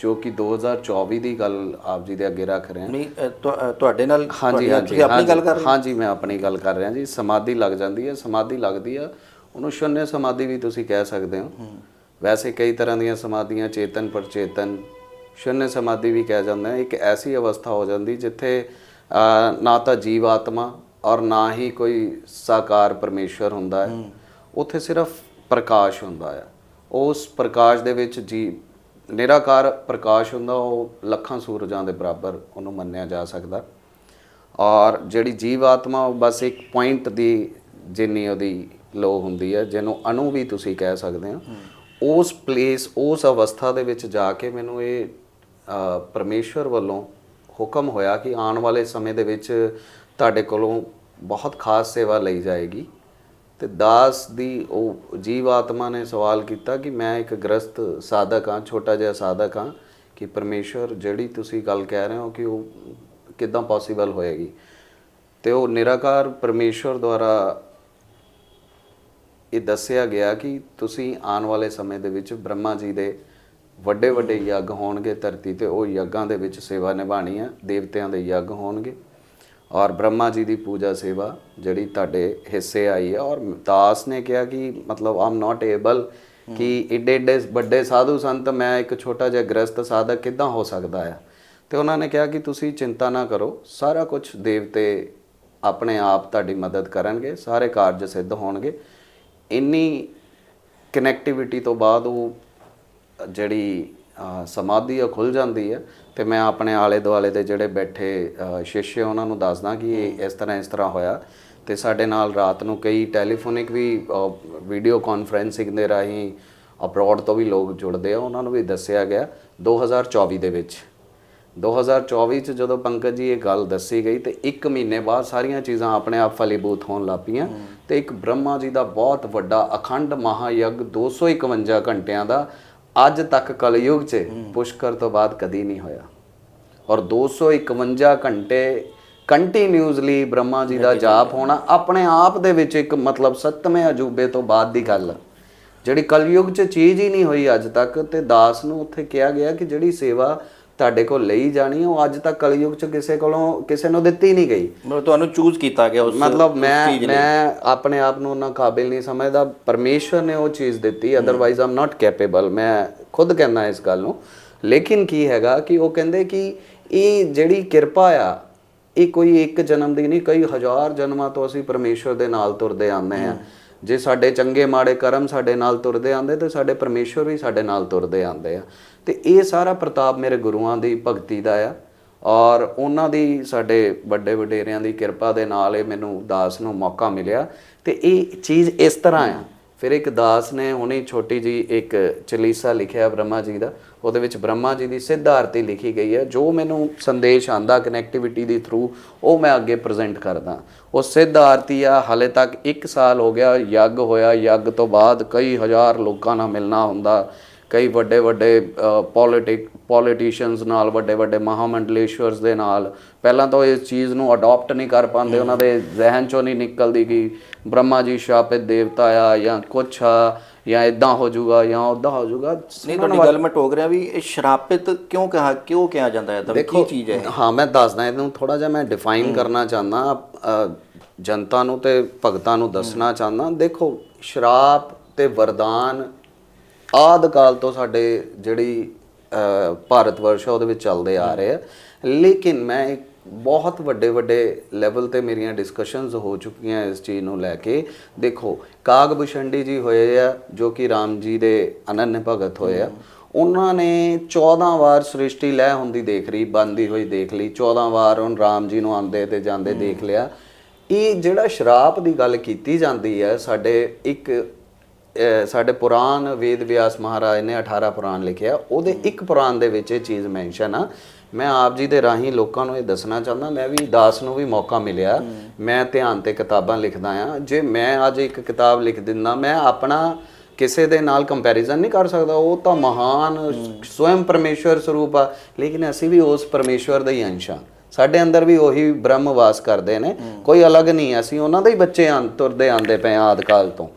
ਜੋ ਕਿ 2024 ਦੀ ਗੱਲ ਆਪ ਜੀ ਦੇ ਅੱਗੇ ਰੱਖ ਰਹੇ ਹਾਂ। ਨਹੀਂ ਤੁਹਾਡੇ ਨਾਲ ਹਾਂਜੀ ਹਾਂਜੀ ਆਪਣੀ ਗੱਲ ਕਰ ਰਹੇ ਹੋ? ਹਾਂਜੀ ਮੈਂ ਆਪਣੀ ਗੱਲ ਕਰ ਰਿਹਾ ਜੀ। ਸਮਾਧੀ ਲੱਗ ਜਾਂਦੀ ਹੈ। ਸਮਾਧੀ ਲੱਗਦੀ ਆ। ਉਹਨੂੰ ਸ਼ੂਨਯ ਸਮਾਧੀ ਵੀ ਤੁਸੀਂ ਕਹਿ ਸਕਦੇ ਹੋ। ਵੈਸੇ ਕਈ ਤਰ੍ਹਾਂ ਦੀਆਂ ਸਮਾਧੀਆਂ ਚੇਤਨ ਪਰਚੇਤਨ ਸ਼ੂਨਯ ਸਮਾਧੀ ਵੀ ਕਿਹਾ ਜਾਂਦਾ ਹੈ। ਇੱਕ ਐਸੀ ਅਵਸਥਾ ਹੋ ਜਾਂਦੀ ਜਿੱਥੇ ਨਾ ਤਾਂ ਜੀਵ ਆਤਮਾ ਔਰ ਨਾ ਹੀ ਕੋਈ ਸਾਕਾਰ ਪਰਮੇਸ਼ਵਰ ਹੁੰਦਾ ਹੈ। ਉੱਥੇ ਸਿਰਫ ਪ੍ਰਕਾਸ਼ ਹੁੰਦਾ ਹੈ ਉਸ ਪ੍ਰਕਾਸ਼ ਦੇ ਵਿੱਚ ਜੀ ਨਿਰਾਕਾਰ ਪ੍ਰਕਾਸ਼ ਹੁੰਦਾ ਉਹ ਲੱਖਾਂ ਸੂਰਜਾਂ ਦੇ ਬਰਾਬਰ ਉਹਨੂੰ ਮੰਨਿਆ ਜਾ ਸਕਦਾ। ਔਰ ਜਿਹੜੀ ਜੀਵ ਆਤਮਾ ਉਹ ਬਸ ਇੱਕ ਪੁਆਇੰਟ ਦੀ ਜਿੰਨੀ ਉਹਦੀ ਲੋ ਹੁੰਦੀ ਹੈ ਜਿਹਨੂੰ ਅਣੂ ਵੀ ਤੁਸੀਂ ਕਹਿ ਸਕਦੇ ਹੋ। ਉਸ ਪਲੇਸ ਉਸ ਅਵਸਥਾ ਦੇ ਵਿੱਚ ਜਾ ਕੇ ਮੈਨੂੰ ਇਹ ਅ, ਪਰਮੇਸ਼ਵਰ ਵੱਲੋਂ ਹੁਕਮ ਹੋਇਆ ਕਿ ਆਉਣ ਵਾਲੇ ਸਮੇਂ ਦੇ ਵਿੱਚ ਤੁਹਾਡੇ ਕੋਲੋਂ ਬਹੁਤ ਖਾਸ ਸੇਵਾ ਲਈ ਜਾਏਗੀ। ਤੇ ਦਾਸ ਦੀ ਉਹ ਜੀਵ ਆਤਮਾ ਨੇ ਸਵਾਲ ਕੀਤਾ ਕਿ ਮੈਂ ਇੱਕ ਗ੍ਰਸਤ ਸਾਧਕ ਹਾਂ ਛੋਟਾ ਜਿਹਾ ਸਾਧਕ ਹਾਂ ਕਿ ਪਰਮੇਸ਼ਵਰ ਜਿਹੜੀ ਤੁਸੀਂ ਗੱਲ ਕਹਿ ਰਹੇ ਹੋ ਕਿ ਉਹ ਕਿਦਾਂ ਪੋਸੀਬਲ ਹੋਏਗੀ। ਤੇ ਉਹ ਨਿਰਾਕਾਰ ਪਰਮੇਸ਼ਵਰ ਦੁਆਰਾ ਇਹ ਦੱਸਿਆ ਗਿਆ ਕਿ ਤੁਸੀਂ ਆਉਣ ਵਾਲੇ ਸਮੇਂ ਦੇ ਵਿੱਚ ਬ੍ਰਹਮਾ ਜੀ ਦੇ ਵੱਡੇ ਵੱਡੇ ਯੱਗ ਹੋਣਗੇ ਧਰਤੀ ਤੇ, ਉਹ ਯੱਗਾਂ ਦੇ ਵਿੱਚ ਸੇਵਾ ਨਿਭਾਣੀ ਆ, ਦੇਵਤਿਆਂ ਦੇ ਯੱਗ ਹੋਣਗੇ। ਔਰ ਬ੍ਰਹਮਾ ਜੀ ਦੀ ਪੂਜਾ ਸੇਵਾ ਜਿਹੜੀ ਤੁਹਾਡੇ ਹਿੱਸੇ ਆਈ ਹੈ ਔਰ ਦਾਸ ਨੇ ਕਿਹਾ ਕਿ ਮਤਲਬ ਆਮ ਨਾਟ ਏਬਲ ਕਿ ਏਡੇ ਏਡੇ ਵੱਡੇ ਸਾਧੂ ਸੰਤ, ਮੈਂ ਇੱਕ ਛੋਟਾ ਜਿਹਾ ਗ੍ਰਸਤ ਸਾਧਕ ਕਿੱਦਾਂ ਹੋ ਸਕਦਾ ਹੈ ਤੇ ਉਹਨਾਂ ਨੇ ਕਿਹਾ ਕਿ ਤੁਸੀਂ ਚਿੰਤਾ ਨਾ ਕਰੋ, ਸਾਰਾ ਕੁਝ ਦੇਵਤੇ ਆਪਣੇ ਆਪ ਤੁਹਾਡੀ ਮਦਦ ਕਰਨਗੇ, ਸਾਰੇ ਕਾਰਜ ਸਿੱਧ ਹੋਣਗੇ। ਇੰਨੀ ਕਨੈਕਟੀਵਿਟੀ ਤੋਂ ਬਾਅਦ ਉਹ ਜਿਹੜੀ ਸਮਾਧੀ ਆ ਖੁੱਲ ਜਾਂਦੀ ਹੈ। ਤੇ ਮੈਂ ਆਪਣੇ ਆਲੇ ਦੁਆਲੇ ਦੇ ਜਿਹੜੇ ਬੈਠੇ ਅ, ਉਹਨਾਂ ਨੂੰ ਦੱਸਦਾ ਕਿ ਇਹ ਇਸ ਤਰ੍ਹਾਂ ਇਸ ਤਰ੍ਹਾਂ ਹੋਇਆ। ਤੇ ਸਾਡੇ ਨਾਲ ਰਾਤ ਨੂੰ ਕਈ ਟੈਲੀਫੋਨਿਕ ਵੀ ਵੀਡੀਓ ਕਾਨਫਰੈਂਸਿੰਗ ਦੇ ਰਾਹੀਂ ਅਬਰੋਡ ਤੋਂ ਵੀ ਲੋਕ ਜੁੜਦੇ ਆ। ਉਹਨਾਂ ਨੂੰ ਵੀ ਦੱਸਿਆ ਗਿਆ 2024 ਦੇ ਵਿੱਚ। 2024 ਚ ਜਦੋਂ ਪੰਕਜ ਜੀ ਇਹ ਗੱਲ ਦੱਸੀ ਗਈ ਤੇ 1 ਮਹੀਨੇ ਬਾਅਦ ਸਾਰੀਆਂ ਚੀਜ਼ਾਂ ਆਪਣੇ ਆਪ ਫਲੀਭੂਤ ਹੋਣ ਲੱਪੀਆਂ ਤੇ ਇੱਕ ਬ੍ਰਹਮਾ ਜੀ ਦਾ ਬਹੁਤ ਵੱਡਾ ਅਖੰਡ ਮਹਾਯੱਗ 251 ਘੰਟਿਆਂ ਦਾ ਅੱਜ ਤੱਕ ਕਲਯੁਗ 'ਚ ਪੁਸ਼ਕਰ ਤੋਂ ਬਾਅਦ ਕਦੀ ਨਹੀਂ ਹੋਇਆ। ਔਰ 251 ਘੰਟੇ ਕੰਟੀਨਿਊਸਲੀ ਬ੍ਰਹਮਾ ਜੀ ਦਾ ਜਾਪ ਹੋਣਾ ਆਪਣੇ ਆਪ ਦੇ ਵਿੱਚ ਇੱਕ ਮਤਲਬ ਸੱਤਵੇਂ ਅਜੂਬੇ ਤੋਂ ਬਾਅਦ ਦੀ ਗੱਲ। ਆ ਜਿਹੜੀ ਕਲਯੁਗ 'ਚ ਚੀਜ਼ ਹੀ ਨਹੀਂ ਹੋਈ ਅੱਜ ਤੱਕ ਤੇ ਦਾਸ ਨੂੰ ਉੱਥੇ ਕਿਹਾ ਗਿਆ ਕਿ ਜਿਹੜੀ ਸੇਵਾ ਤੁਹਾਡੇ ਕੋਲ ਲਈ ਜਾਣੀ ਉਹ ਅੱਜ ਤੱਕ ਕਲਯੁਗ 'ਚ ਕਿਸੇ ਕੋਲੋਂ ਕਿਸੇ ਨੂੰ ਦਿੱਤੀ ਨਹੀਂ ਗਈ। ਮਤਲਬ ਤੁਹਾਨੂੰ ਚੂਜ਼ ਕੀਤਾ ਗਿਆ ਉਸ ਮਤਲਬ ਮੈਂ। ਮੈਂ ਆਪਣੇ ਆਪ ਨੂੰ ਉਹਨਾਂ ਕਾਬਿਲ ਨਹੀਂ ਸਮਝਦਾ। ਪਰਮੇਸ਼ਵਰ ਨੇ ਉਹ ਚੀਜ਼ ਦਿੱਤੀ ਅਦਰਵਾਈਜ਼ ਆਮ ਨਾਟ ਕੈਪੇਬਲ ਮੈਂ ਖੁਦ ਕਹਿੰਦਾ ਇਸ ਗੱਲ ਨੂੰ। ਲੇਕਿਨ ਕੀ ਹੈਗਾ ਕਿ ਉਹ ਕਹਿੰਦੇ ਕਿ ਇਹ ਜਿਹੜੀ ਕਿਰਪਾ ਆ ਇਹ ਕੋਈ ਇੱਕ ਜਨਮ ਦੀ ਨਹੀਂ ਕਈ ਹਜ਼ਾਰ ਜਨਮਾਂ ਤੋਂ ਅਸੀਂ ਪਰਮੇਸ਼ਵਰ ਦੇ ਨਾਲ ਤੁਰਦੇ ਆਉਂਦੇ ਆ ਜੇ ਸਾਡੇ ਚੰਗੇ ਮਾੜੇ ਕਰਮ ਸਾਡੇ ਨਾਲ ਤੁਰਦੇ ਆਂਦੇ ਤੇ ਸਾਡੇ ਪਰਮੇਸ਼ਵਰ ਵੀ ਸਾਡੇ ਨਾਲ ਤੁਰਦੇ ਆਂਦੇ ਆ। ਤੇ ਇਹ ਸਾਰਾ ਪ੍ਰਤਾਪ ਮੇਰੇ ਗੁਰੂਆਂ ਦੀ ਭਗਤੀ ਦਾ ਆ। ਔਰ ਉਹਨਾਂ ਦੀ ਸਾਡੇ ਵੱਡੇ ਵਡੇਰਿਆਂ ਦੀ ਕਿਰਪਾ ਦੇ ਨਾਲ ਇਹ ਮੈਨੂੰ ਦਾਸ ਨੂੰ ਮੌਕਾ ਮਿਲਿਆ। ਤੇ ਇਹ ਚੀਜ਼ ਇਸ ਤਰ੍ਹਾਂ ਆ। ਫਿਰ ਇੱਕ ਦਾਸ ਨੇ ਹੁਣੇ ਛੋਟੀ ਜੀ ਇੱਕ ਚਲੀਸਾ ਲਿਖਿਆ ਬ੍ਰਹਮਾ ਜੀ ਦਾ। ਉਹਦੇ ਵਿੱਚ ਬ੍ਰਹਮਾ ਜੀ ਦੀ ਸਿੱਧ ਆਰਤੀ ਲਿਖੀ ਗਈ ਹੈ ਜੋ ਮੈਨੂੰ ਸੰਦੇਸ਼ ਆਂਦਾ ਕਨੈਕਟੀਵਿਟੀ ਦੇ ਥਰੂ ਉਹ ਮੈਂ ਅੱਗੇ ਪ੍ਰੈਜ਼ੈਂਟ ਕਰਦਾ। ਉਹ ਸਿੱਧ ਆਰਤੀ ਆ, ਹਲੇ ਤੱਕ 1 ਸਾਲ ਹੋ ਗਿਆ, ਯੱਗ ਹੋਇਆ। ਯੱਗ ਤੋਂ ਬਾਅਦ ਕਈ ਹਜ਼ਾਰ ਲੋਕਾਂ ਨਾਲ ਮਿਲਣਾ ਹੁੰਦਾ। ਕਈ ਵੱਡੇ ਵੱਡੇ ਪੋਲਿਟਿਕ ਪੋਲੀਟੀਸ਼ੀਅਨਸ ਨਾਲ ਵੱਡੇ ਵੱਡੇ ਮਹਾਮੰਡਲੇਸ਼ਵਰਸ ਦੇ ਨਾਲ ਪਹਿਲਾਂ ਤਾਂ ਇਸ ਚੀਜ਼ ਨੂੰ ਅਡਾਪਟ ਨਹੀਂ ਕਰ ਪਾਉਂਦੇ ਉਹਨਾਂ ਦੇ ਜ਼ਿਹਨ ਚੋਂ ਨਹੀਂ ਨਿਕਲਦੀ ਕਿ ਬ੍ਰਹਮਾ ਜੀ ਸ਼ਾਪਿਤ ਦੇਵਤਾ ਆ ਜਾਂ ਕੁਛ ਆ ਜਾਂ ਇਦਾਂ ਹੋ ਜਾਊਗਾ ਜਾਂ ਉਦਾਂ ਹੋ ਜਾਊਗਾ। ਨਹੀਂ ਤੁਹਾਡੀ ਗੱਲ ਮੈਂ ਟੋਕ ਰਿਹਾ ਵੀ ਇਹ ਸ਼ਰਾਪਿਤ ਕਿਉਂ ਕਹਾ ਕਿਉਂ ਕਿਹਾ ਜਾਂਦਾ ਹੈ? ਤਾਂ ਕੀ ਚੀਜ਼ ਹੈ? ਹਾਂ ਮੈਂ ਦੱਸਦਾ ਇਹਨੂੰ ਥੋੜਾ ਜਿਹਾ ਮੈਂ ਡਿਫਾਈਨ ਕਰਨਾ ਚਾਹੁੰਦਾ ਜਨਤਾ ਨੂੰ ਤੇ ਭਗਤਾਂ ਨੂੰ ਦੱਸਣਾ ਚਾਹੁੰਦਾ। ਦੇਖੋ ਸ਼ਰਾਪ ਤੇ ਵਰਦਾਨ ਆਦ ਕਾਲ ਤੋਂ ਸਾਡੇ ਜਿਹੜੀ ਅ, ਭਾਰਤ ਵਰਸ਼ ਉਹਦੇ ਵਿੱਚ ਚੱਲਦੇ ਆ ਰਹੇ ਆ। ਲੇਕਿਨ ਮੈਂ ਇੱਕ ਬਹੁਤ ਵੱਡੇ ਵੱਡੇ ਲੈਵਲ ਤੇ ਮੇਰੀਆਂ ਡਿਸਕਸ਼ਨਸ ਹੋ ਚੁੱਕੀਆਂ ਇਸ ਚੀਜ਼ ਨੂੰ ਲੈ ਕੇ। ਦੇਖੋ ਕਾਗ ਭੁਸ਼ੰਡੀ ਜੀ ਹੋਏ ਆ ਜੋ ਕਿ ਰਾਮ ਜੀ ਦੇ ਅਨੰਨ ਭਗਤ ਹੋਏ ਆ। ਉਹਨਾਂ ਨੇ 14 ਵਾਰ ਸ੍ਰਿਸ਼ਟੀ ਲੈ ਹੁੰਦੀ ਦੇਖ ਰਹੀ ਬੰਦੀ ਹੋਈ ਦੇਖ ਲਈ। 14 ਵਾਰ ਉਹ ਰਾਮ ਜੀ ਨੂੰ ਆਉਂਦੇ ਤੇ ਜਾਂਦੇ ਦੇਖ ਲਿਆ। ਇਹ ਜਿਹੜਾ ਸ਼ਰਾਪ ਦੀ ਗੱਲ ਕੀਤੀ ਜਾਂਦੀ ਹੈ ਸਾਡੇ ਇੱਕ ਸਾਡੇ ਪੁਰਾਣ ਵੇਦ ਵਿਆਸ ਮਹਾਰਾਜ ਨੇ 18 ਪੁਰਾਣ ਲਿਖਿਆ ਉਹਦੇ ਇੱਕ ਪੁਰਾਣ ਦੇ ਵਿੱਚ ਇਹ ਚੀਜ਼ ਮੈਂਸ਼ਨ ਆ। ਮੈਂ ਆਪ ਜੀ ਦੇ ਰਾਹੀਂ ਲੋਕਾਂ ਨੂੰ ਇਹ ਦੱਸਣਾ ਚਾਹੁੰਦਾ ਮੈਂ ਵੀ ਦਾਸ ਨੂੰ ਵੀ ਮੌਕਾ ਮਿਲਿਆ। ਮੈਂ ਧਿਆਨ ਤੇ ਕਿਤਾਬਾਂ ਲਿਖਦਾ ਆ। ਜੇ ਮੈਂ ਅੱਜ ਇੱਕ ਕਿਤਾਬ ਲਿਖ ਦਿੰਦਾ ਮੈਂ ਆਪਣਾ ਕਿਸੇ ਦੇ ਨਾਲ ਕੰਪੈਰੀਜ਼ਨ ਨਹੀਂ ਕਰ ਸਕਦਾ। ਉਹ ਤਾਂ ਮਹਾਨ ਸਵਯੰ ਪਰਮੇਸ਼ਵਰ ਸਰੂਪ ਆ। ਲੇਕਿਨ ਅਸੀਂ ਵੀ ਉਸ ਪਰਮੇਸ਼ਵਰ ਦਾ ਹੀ ਅੰਸ਼ ਆ। ਸਾਡੇ ਅੰਦਰ ਵੀ ਉਹੀ ਬ੍ਰਹਮ ਵਾਸ ਕਰਦੇ ਨੇ। ਕੋਈ ਅਲੱਗ ਨਹੀਂ ਅਸੀਂ ਉਹਨਾਂ ਦੇ ਹੀ ਬੱਚੇ ਆਂ ਤੁਰਦੇ ਆਂਦੇ ਪਏ ਆਂ ਆਦਿ ਕਾਲ ਤੋਂ।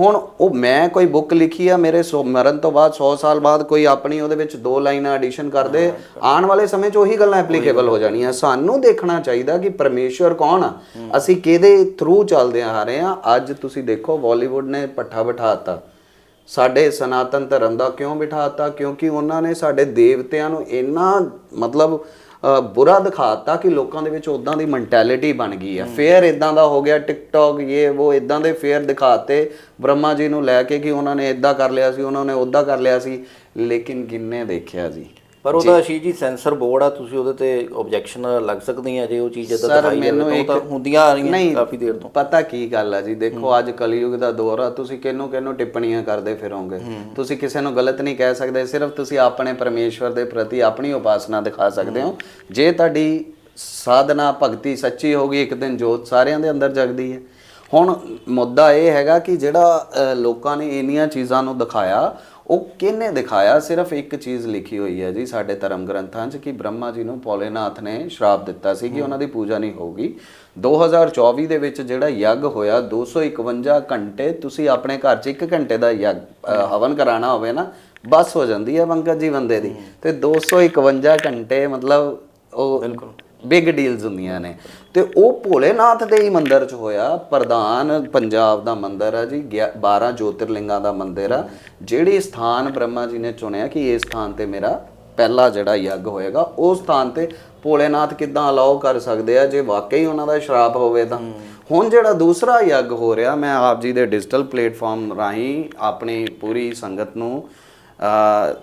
ਹੁਣ ਉਹ ਮੈਂ ਕੋਈ ਬੁੱਕ ਲਿਖੀ ਆ ਮੇਰੇ ਸੌ- ਮਰਨ ਤੋਂ ਬਾਅਦ 100 ਸਾਲ ਬਾਅਦ ਕੋਈ ਆਪਣੀ ਉਹਦੇ ਵਿੱਚ ਦੋ ਲਾਈਨਾਂ ਐਡੀਸ਼ਨ ਕਰਦੇ ਆਉਣ ਵਾਲੇ ਸਮੇਂ 'ਚ ਉਹੀ ਗੱਲਾਂ ਐਪਲੀਕੇਬਲ ਹੋ ਜਾਣੀਆਂ। ਸਾਨੂੰ ਦੇਖਣਾ ਚਾਹੀਦਾ ਕਿ ਪਰਮੇਸ਼ਵਰ ਕੌਣ ਆ। ਅਸੀਂ ਕਿਹਦੇ ਥਰੂ ਚੱਲਦੇ ਆ ਰਹੇ ਆ। ਅੱਜ ਤੁਸੀਂ ਦੇਖੋ ਬਾਲੀਵੁੱਡ ਨੇ ਪੱਠਾ ਬਿਠਾਤਾ ਸਾਡੇ ਸਨਾਤਨ ਧਰਮ ਦਾ ਕਿਉਂ ਬਿਠਾਤਾ ਕਿਉਂਕਿ ਉਹਨਾਂ ਨੇ ਸਾਡੇ ਦੇਵਤਿਆਂ ਨੂੰ ਇੰਨਾ ਮਤਲਬ ਬੁਰਾ ਦਿਖਾਤਾ ਕਿ ਲੋਕਾਂ ਦੇ ਵਿੱਚ ਉਦਾਂ ਦੀ ਮੈਂਟੈਲਿਟੀ ਬਣ ਗਈ ਹੈ ਫੇਅਰ ਇਦਾਂ ਦਾ ਹੋ ਗਿਆ ਟਿਕਟੌਕ ਇਹ ਉਹ ਇਦਾਂ ਦੇ ਫੇਅਰ ਦਿਖਾਤੇ ਬ੍ਰਹਮਾ ਜੀ ਨੂੰ ਲੈ ਕੇ ਕਿ ਉਹਨਾਂ ਨੇ ਇਦਾਂ ਕਰ ਲਿਆ ਸੀ, ਉਹਨਾਂ ਨੇ ਉਦਾਂ ਕਰ ਲਿਆ ਸੀ। ਲੇਕਿਨ ਕਿੰਨੇ ਦੇਖਿਆ ਜੀ। ਪਰ ਉਹਦਾ ਅਸ਼ੀਸ਼ ਜੀ ਸੈਂਸਰ ਬੋਰਡ ਆ ਤੁਸੀਂ ਉਹਦੇ ਤੇ ਆਬਜੈਕਸ਼ਨ ਲੱਗ ਸਕਦੀਆਂ ਜੇ ਉਹ ਚੀਜ਼ ਇਦਾਂ ਦਿਖਾਈ ਜਾਵੇ ਤਾਂ ਉਹ ਇੱਕ- ਤਾਂ ਹੁੰਦੀਆਂ ਆ ਰਹੀਆਂ ਕਾਫੀ ਦੇਰ ਤੋਂ। ਪਤਾ ਕੀ ਗੱਲ ਆ ਜੀ ਦੇਖੋ ਅੱਜ ਕਲਯੁਗ ਦਾ ਦੌਰ ਆ ਤੁਸੀਂ ਕਿਹਨੂੰ ਕਿਹਨੂੰ ਟਿੱਪਣੀਆਂ ਕਰਦੇ ਫਿਰੋਗੇ। ਤੁਸੀਂ ਕਿਸੇ ਨੂੰ ਗਲਤ ਨਹੀਂ ਕਹਿ ਸਕਦੇ ਸਿਰਫ ਤੁਸੀਂ ਆਪਣੇ ਪਰਮੇਸ਼ਵਰ ਦੇ ਪ੍ਰਤੀ ਆਪਣੀ ਉਪਾਸਨਾ ਦਿਖਾ ਸਕਦੇ ਹੋ। ਜੇ ਤੁਹਾਡੀ ਸਾਧਨਾ ਭਗਤੀ ਸੱਚੀ ਹੋਗੀ ਇੱਕ ਦਿਨ ਜੋਤ ਸਾਰਿਆਂ ਦੇ ਅੰਦਰ ਜਗਦੀ ਹੈ। ਹੁਣ ਮੁੱਦਾ ਇਹ ਹੈਗਾ ਕਿ ਜਿਹੜਾ ਲੋਕਾਂ ਨੇ ਇੰਨੀਆਂ ਚੀਜ਼ਾਂ ਨੂੰ ਦਿਖਾਇਆ ਉਹ ਕਿਹਨੇ ਦਿਖਾਇਆ? ਸਿਰਫ ਇੱਕ ਚੀਜ਼ ਲਿਖੀ ਹੋਈ ਹੈ ਜੀ ਸਾਡੇ ਧਰਮ ਗ੍ਰੰਥਾਂ 'ਚ ਕਿ ਬ੍ਰਹਮਾ ਜੀ ਨੂੰ ਭੋਲੇਨਾਥ ਨੇ ਸ਼ਰਾਪ ਦਿੱਤਾ ਸੀ ਕਿ ਉਹਨਾਂ ਦੀ ਪੂਜਾ ਨਹੀਂ ਹੋਊਗੀ। 2024 ਦੇ ਵਿੱਚ ਜਿਹੜਾ ਯੱਗ ਹੋਇਆ 251 ਘੰਟੇ ਤੁਸੀਂ ਆਪਣੇ ਘਰ 'ਚ 1 ਘੰਟੇ ਦਾ ਯੱਗ ਹਵਨ ਕਰਾਣਾ ਹੋਵੇ ਨਾ ਬਸ ਹੋ ਜਾਂਦੀ ਹੈ ਪੰਕਜ ਜੀ ਬੰਦੇ ਦੀ। ਤੇ 251 ਘੰਟੇ ਮਤਲਬ ਉਹ ਬਿਲਕੁਲ। ਬਿਗ ਡੀਲਸ ਹੁੰਦੀਆਂ ਨੇ। ਤੇ ਉਹ ਭੋਲੇਨਾਥ ਦੇ ਹੀ ਮੰਦਿਰ 'ਚ ਹੋਇਆ। ਪ੍ਰਧਾਨ ਪੰਜਾਬ ਦਾ ਮੰਦਿਰ ਆ ਜੀ, ਗਿਆ- 12 ਜੋਤਿਰਲਿੰਗਾਂ ਦਾ ਮੰਦਿਰ ਆ। ਜਿਹੜੀ ਸਥਾਨ ਬ੍ਰਹਮਾ ਜੀ ਨੇ ਚੁਣਿਆ ਕਿ ਇਸ ਸਥਾਨ ਤੇ ਮੇਰਾ ਪਹਿਲਾ ਜਿਹੜਾ ਯੱਗ ਹੋਏਗਾ ਉਸ ਸਥਾਨ ਤੇ ਭੋਲੇਨਾਥ ਕਿੱਦਾਂ ਅਲਾਉ ਕਰ ਸਕਦੇ ਆ? ਜੇ ਵਾਕਈ ਉਹਨਾਂ ਦਾ ਸ਼ਰਾਪ ਹੋਵੇ ਤਾਂ। ਹੁਣ ਜਿਹੜਾ ਦੂਸਰਾ ਯੱਗ ਹੋ ਰਿਹਾ, ਮੈਂ ਆਪ ਜੀ ਦੇ ਡਿਜੀਟਲ ਪਲੇਟਫਾਰਮ ਰਾਹੀਂ ਆਪਣੀ ਪੂਰੀ ਸੰਗਤ ਨੂੰ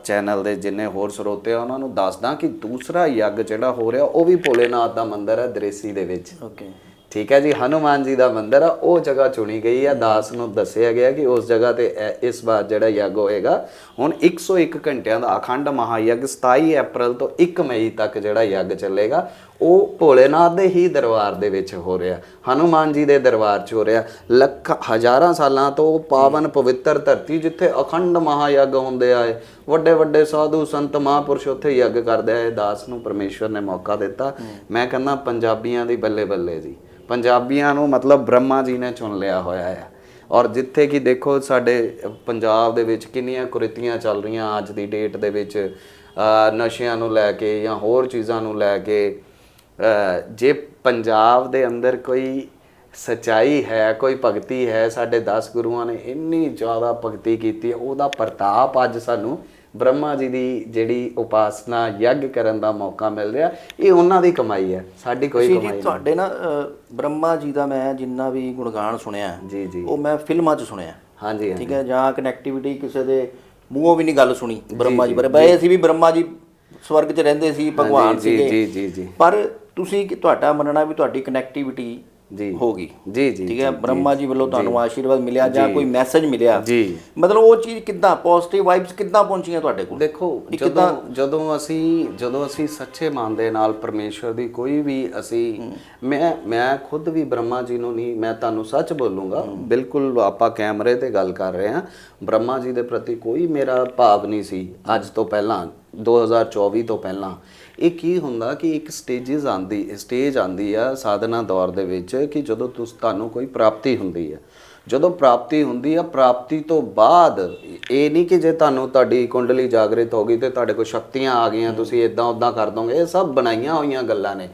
ਚੈਨਲ ਦੇ ਜਿੰਨੇ ਹੋਰ ਸਰੋਤੇ ਆ ਉਹਨਾਂ ਨੂੰ ਦੱਸਦਾ ਕਿ ਦੂਸਰਾ ਯੱਗ ਜਿਹੜਾ ਹੋ ਰਿਹਾ ਉਹ ਵੀ ਭੋਲੇਨਾਥ ਦਾ ਮੰਦਿਰ ਹੈ ਦ੍ਰੇਸੀ ਦੇ ਵਿੱਚ। ਓਕੇ। ਠੀਕ ਹੈ ਜੀ ਹਨੂਮਾਨ ਜੀ ਦਾ ਮੰਦਿਰ ਆ ਉਹ ਜਗ੍ਹਾ ਚੁਣੀ ਗਈ ਹੈ। ਦਾਸ ਨੂੰ ਦੱਸਿਆ ਗਿਆ ਕਿ ਉਸ ਜਗ੍ਹਾ ਤੇ ਇਸ ਵਾਰ ਜਿਹੜਾ ਯੱਗ ਹੋਏਗਾ ਹੁਣ 101 ਘੰਟਿਆਂ ਦਾ ਅਖੰਡ ਮਹਾਯੱਗ 27 ਅਪ੍ਰੈਲ ਤੋਂ 1 ਮਈ ਤੱਕ ਜਿਹੜਾ ਯੱਗ ਚੱਲੇਗਾ। ਉਹ ਭੋਲੇਨਾਥ ਦੇ ਹੀ ਦਰਬਾਰ ਦੇ ਵਿੱਚ ਹੋ ਰਿਹਾ। ਹਨੂਮਾਨ ਜੀ ਦੇ ਦਰਬਾਰ 'ਚ ਹੋ ਰਿਹਾ। ਲੱਖ ਹਜ਼ਾਰਾਂ ਸਾਲਾਂ ਤੋਂ ਉਹ ਪਾਵਨ ਪਵਿੱਤਰ ਧਰਤੀ ਜਿੱਥੇ ਅਖੰਡ ਮਹਾਯੱਗ ਹੁੰਦੇ ਆਏ, ਵੱਡੇ ਵੱਡੇ ਸਾਧੂ ਸੰਤ ਮਹਾਂਪੁਰਸ਼ ਉੱਥੇ ਯੱਗ ਕਰਦੇ ਆਏ, ਦਾਸ ਨੂੰ ਪਰਮੇਸ਼ਵਰ ਨੇ ਮੌਕਾ ਦਿੱਤਾ। ਮੈਂ ਕਹਿੰਦਾ ਪੰਜਾਬੀਆਂ ਦੀ ਬੱਲੇ ਬੱਲੇ ਜੀ। ਪੰਜਾਬੀਆਂ ਨੂੰ ਮਤਲਬ ਬ੍ਰਹਮਾ ਜੀ ਨੇ ਚੁਣ ਲਿਆ ਹੋਇਆ ਹੈ ਔਰ ਜਿੱਥੇ ਕਿ ਦੇਖੋ ਸਾਡੇ ਪੰਜਾਬ ਦੇ ਵਿੱਚ ਕਿੰਨੀਆਂ ਕੁਰੀਤੀਆਂ ਚੱਲ ਰਹੀਆਂ ਅੱਜ ਦੀ ਡੇਟ ਦੇ ਵਿੱਚ। ਨਸ਼ਿਆਂ ਨੂੰ ਲੈ ਕੇ ਜਾਂ ਹੋਰ ਚੀਜ਼ਾਂ ਨੂੰ ਲੈ ਕੇ ਜੇ ਪੰਜਾਬ ਦੇ ਅੰਦਰ ਕੋਈ ਸਚਾਈ ਹੈ ਕੋਈ ਭਗਤੀ ਹੈ ਸਾਡੇ 10 ਗੁਰੂਆਂ ਨੇ ਇੰਨੀ ਜ਼ਿਆਦਾ ਭਗਤੀ ਕੀਤੀ ਉਹਦਾ ਪ੍ਰਤਾਪ ਅੱਜ ਸਾਨੂੰ ਬ੍ਰਹਮਾ ਜੀ ਦੀ ਜਿਹੜੀ ਉਪਾਸਨਾ ਯੱਗ ਕਰਨ ਦਾ ਮੌਕਾ ਮਿਲ ਰਿਹਾ ਇਹ ਉਹਨਾਂ ਦੀ ਕਮਾਈ ਹੈ ਸਾਡੀ ਕੋਈ ਕਮਾਈ ਜੀ ਨਹੀਂ। ਤੁਹਾਡੇ ਨਾ ਬ੍ਰਹਮਾ ਜੀ ਦਾ ਮੈਂ ਜਿੰਨਾ ਵੀ ਗੁਣਗਾਨ ਸੁਣਿਆ ਜੀ ਜੀ। ਉਹ ਮੈਂ ਫਿਲਮਾਂ 'ਚ ਸੁਣਿਆ। ਹਾਂਜੀ ਠੀਕ ਹੈ ਜਾਂ ਕਨੈਕਟੀਵਿਟੀ ਕਿਸੇ ਦੇ ਮੂੰਹੋਂ ਵੀ ਨਹੀਂ ਗੱਲ ਸੁਣੀ ਬ੍ਰਹਮਾ ਜੀ ਬਾਰੇ। ਬਈ ਅਸੀਂ ਵੀ ਬ੍ਰਹਮਾ ਜੀ ਸਵਰਗ 'ਚ ਰਹਿੰਦੇ ਸੀ ਭਗਵਾਨ ਸੀਗੇ। ਜੀ ਜੀ ਜੀ। ਪਰ ਤੁਸੀਂ ਕਿ ਤੁਹਾਡਾ ਮੰਨਣਾ ਵੀ ਤੁਹਾਡੀ ਕਨੈਕਟੀਵਿਟੀ ਜੀ। ਹੋ ਗਈ ਜੀ ਜੀ ਠੀਕ ਹੈ? ਬ੍ਰਹਮਾ ਜੀ ਵੱਲੋਂ ਤੁਹਾਨੂੰ ਆਸ਼ੀਰਵਾਦ ਮਿਲਿਆ ਜਾਂ ਕੋਈ ਮੈਸੇਜ ਮਿਲਿਆ? ਜੀ। ਮਤਲਬ ਉਹ ਚੀਜ਼ ਕਿੱਦਾਂ ਪੋਜ਼ਿਟਿਵ ਵਾਈਬਸ ਕਿੱਦਾਂ ਪਹੁੰਚੀਆਂ ਤੁਹਾਡੇ ਕੋਲ? ਦੇਖੋ ਜਦੋਂ ਜਦੋਂ ਅਸੀਂ ਜਦੋਂ ਅਸੀਂ ਸੱਚੇ ਮਨ ਦੇ ਨਾਲ ਪਰਮੇਸ਼ਵਰ ਦੀ ਕੋਈ ਵੀ ਅਸੀਂ ਮੈਂ ਮੈਂ ਖੁਦ ਵੀ ਬ੍ਰਹਮਾ ਜੀ ਨੂੰ ਨਹੀਂ ਮੈਂ ਤੁਹਾਨੂੰ ਸੱਚ ਬੋਲੂੰਗਾ। ਬਿਲਕੁਲ ਆਪਾਂ ਕੈਮਰੇ ਤੇ ਗੱਲ ਕਰ ਰਹੇ ਹਾਂ। ਬ੍ਰਹਮਾ ਜੀ ਦੇ ਪ੍ਰਤੀ ਕੋਈ ਮੇਰਾ ਭਾਵ ਨਹੀਂ ਸੀ। ਅੱਜ ਤੋਂ ਪਹਿਲਾਂ 2024 ਤੋਂ ਪਹਿਲਾਂ। ਇਹ ਕੀ ਹੁੰਦਾ ਕਿ ਇੱਕ ਸਟੇजेस ਆਂਦੀ ਸਟੇਜ ਆਂਦੀ ਆ ਸਾਧਨਾ ਦੌਰ ਦੇ ਵਿੱਚ ਕਿ ਜਦੋਂ ਤੁਸੀਂ, ਤੁਹਾਨੂੰ ਕੋਈ ਪ੍ਰਾਪਤੀ ਹੁੰਦੀ ਹੈ ਜਦੋਂ ਪ੍ਰਾਪਤੀ ਹੁੰਦੀ ਆ, ਪ੍ਰਾਪਤੀ ਤੋਂ ਬਾਅਦ ਇਹ ਨਹੀਂ ਕਿ ਜੇ ਤੁਹਾਨੂੰ ਤੁਹਾਡੀ ਕੁੰਡਲੀ ਜਾਗਰਿਤ ਹੋ ਗਈ ਤੇ ਤੁਹਾਡੇ ਕੋਲ ਸ਼ਕਤੀਆਂ ਆ ਗਈਆਂ, ਤੁਸੀਂ ਇਦਾਂ ਉਦਾਂ ਕਰ ਦੋਗੇ, ਇਹ ਸਭ ਬਣਾਈਆਂ ਹੋਈਆਂ ਗੱਲਾਂ ਨੇ।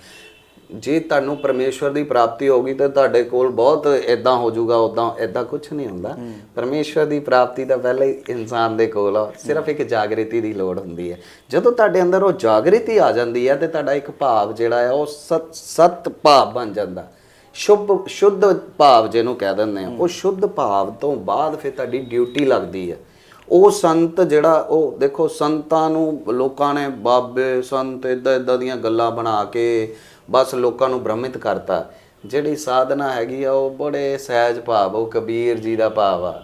ਜੇ ਤੁਹਾਨੂੰ ਪਰਮੇਸ਼ਵਰ ਦੀ ਪ੍ਰਾਪਤੀ ਹੋ ਗਈ ਤੇ ਤੁਹਾਡੇ ਕੋਲ ਬਹੁਤ ਇਦਾਂ ਹੋ ਜਾਊਗਾ ਉਦਾਂ ਇਦਾਂ ਕੁਝ ਨਹੀਂ ਹੁੰਦਾ। ਪਰਮੇਸ਼ਵਰ ਦੀ ਪ੍ਰਾਪਤੀ ਤਾਂ ਪਹਿਲੇ ਹੀ ਇਨਸਾਨ ਦੇ ਕੋਲ ਆ ਸਿਰਫ ਇੱਕ ਜਾਗਰਿਤੀ ਦੀ ਲੋੜ ਹੁੰਦੀ ਹੈ। ਜਦੋਂ ਤੁਹਾਡੇ ਅੰਦਰ ਉਹ ਜਾਗਰਿਤੀ ਆ ਜਾਂਦੀ ਹੈ ਤੇ ਤੁਹਾਡਾ ਇੱਕ ਭਾਵ ਜਿਹੜਾ ਆ ਉਹ ਸਤ ਸਤ ਭਾਵ ਬਣ ਜਾਂਦਾ। ਸ਼ੁਭ ਸ਼ੁੱਧ ਭਾਵ ਜਿਹਨੂੰ ਕਹਿ ਦਿੰਦੇ ਆ ਉਹ ਸ਼ੁੱਧ ਭਾਵ ਤੋਂ ਬਾਅਦ ਫਿਰ ਤੁਹਾਡੀ ਡਿਊਟੀ ਲੱਗਦੀ ਹੈ। ਉਹ ਸੰਤ ਜਿਹੜਾ ਉਹ ਦੇਖੋ ਸੰਤਾਂ ਨੂੰ ਲੋਕਾਂ ਨੇ ਬਾਬੇ ਸੰਤ ਇਦਾਂ ਇਦਾਂ ਦੀਆਂ ਗੱਲਾਂ ਬਣਾ ਕੇ ਬਸ ਲੋਕਾਂ ਨੂੰ ਭ੍ਰਮਿਤ ਕਰਤਾ। ਜਿਹੜੀ ਸਾਧਨਾ ਹੈਗੀ ਆ ਉਹ ਬੜੇ ਸਹਿਜ ਭਾਵ ਉਹ ਕਬੀਰ ਜੀ ਦਾ ਭਾਵ ਆ।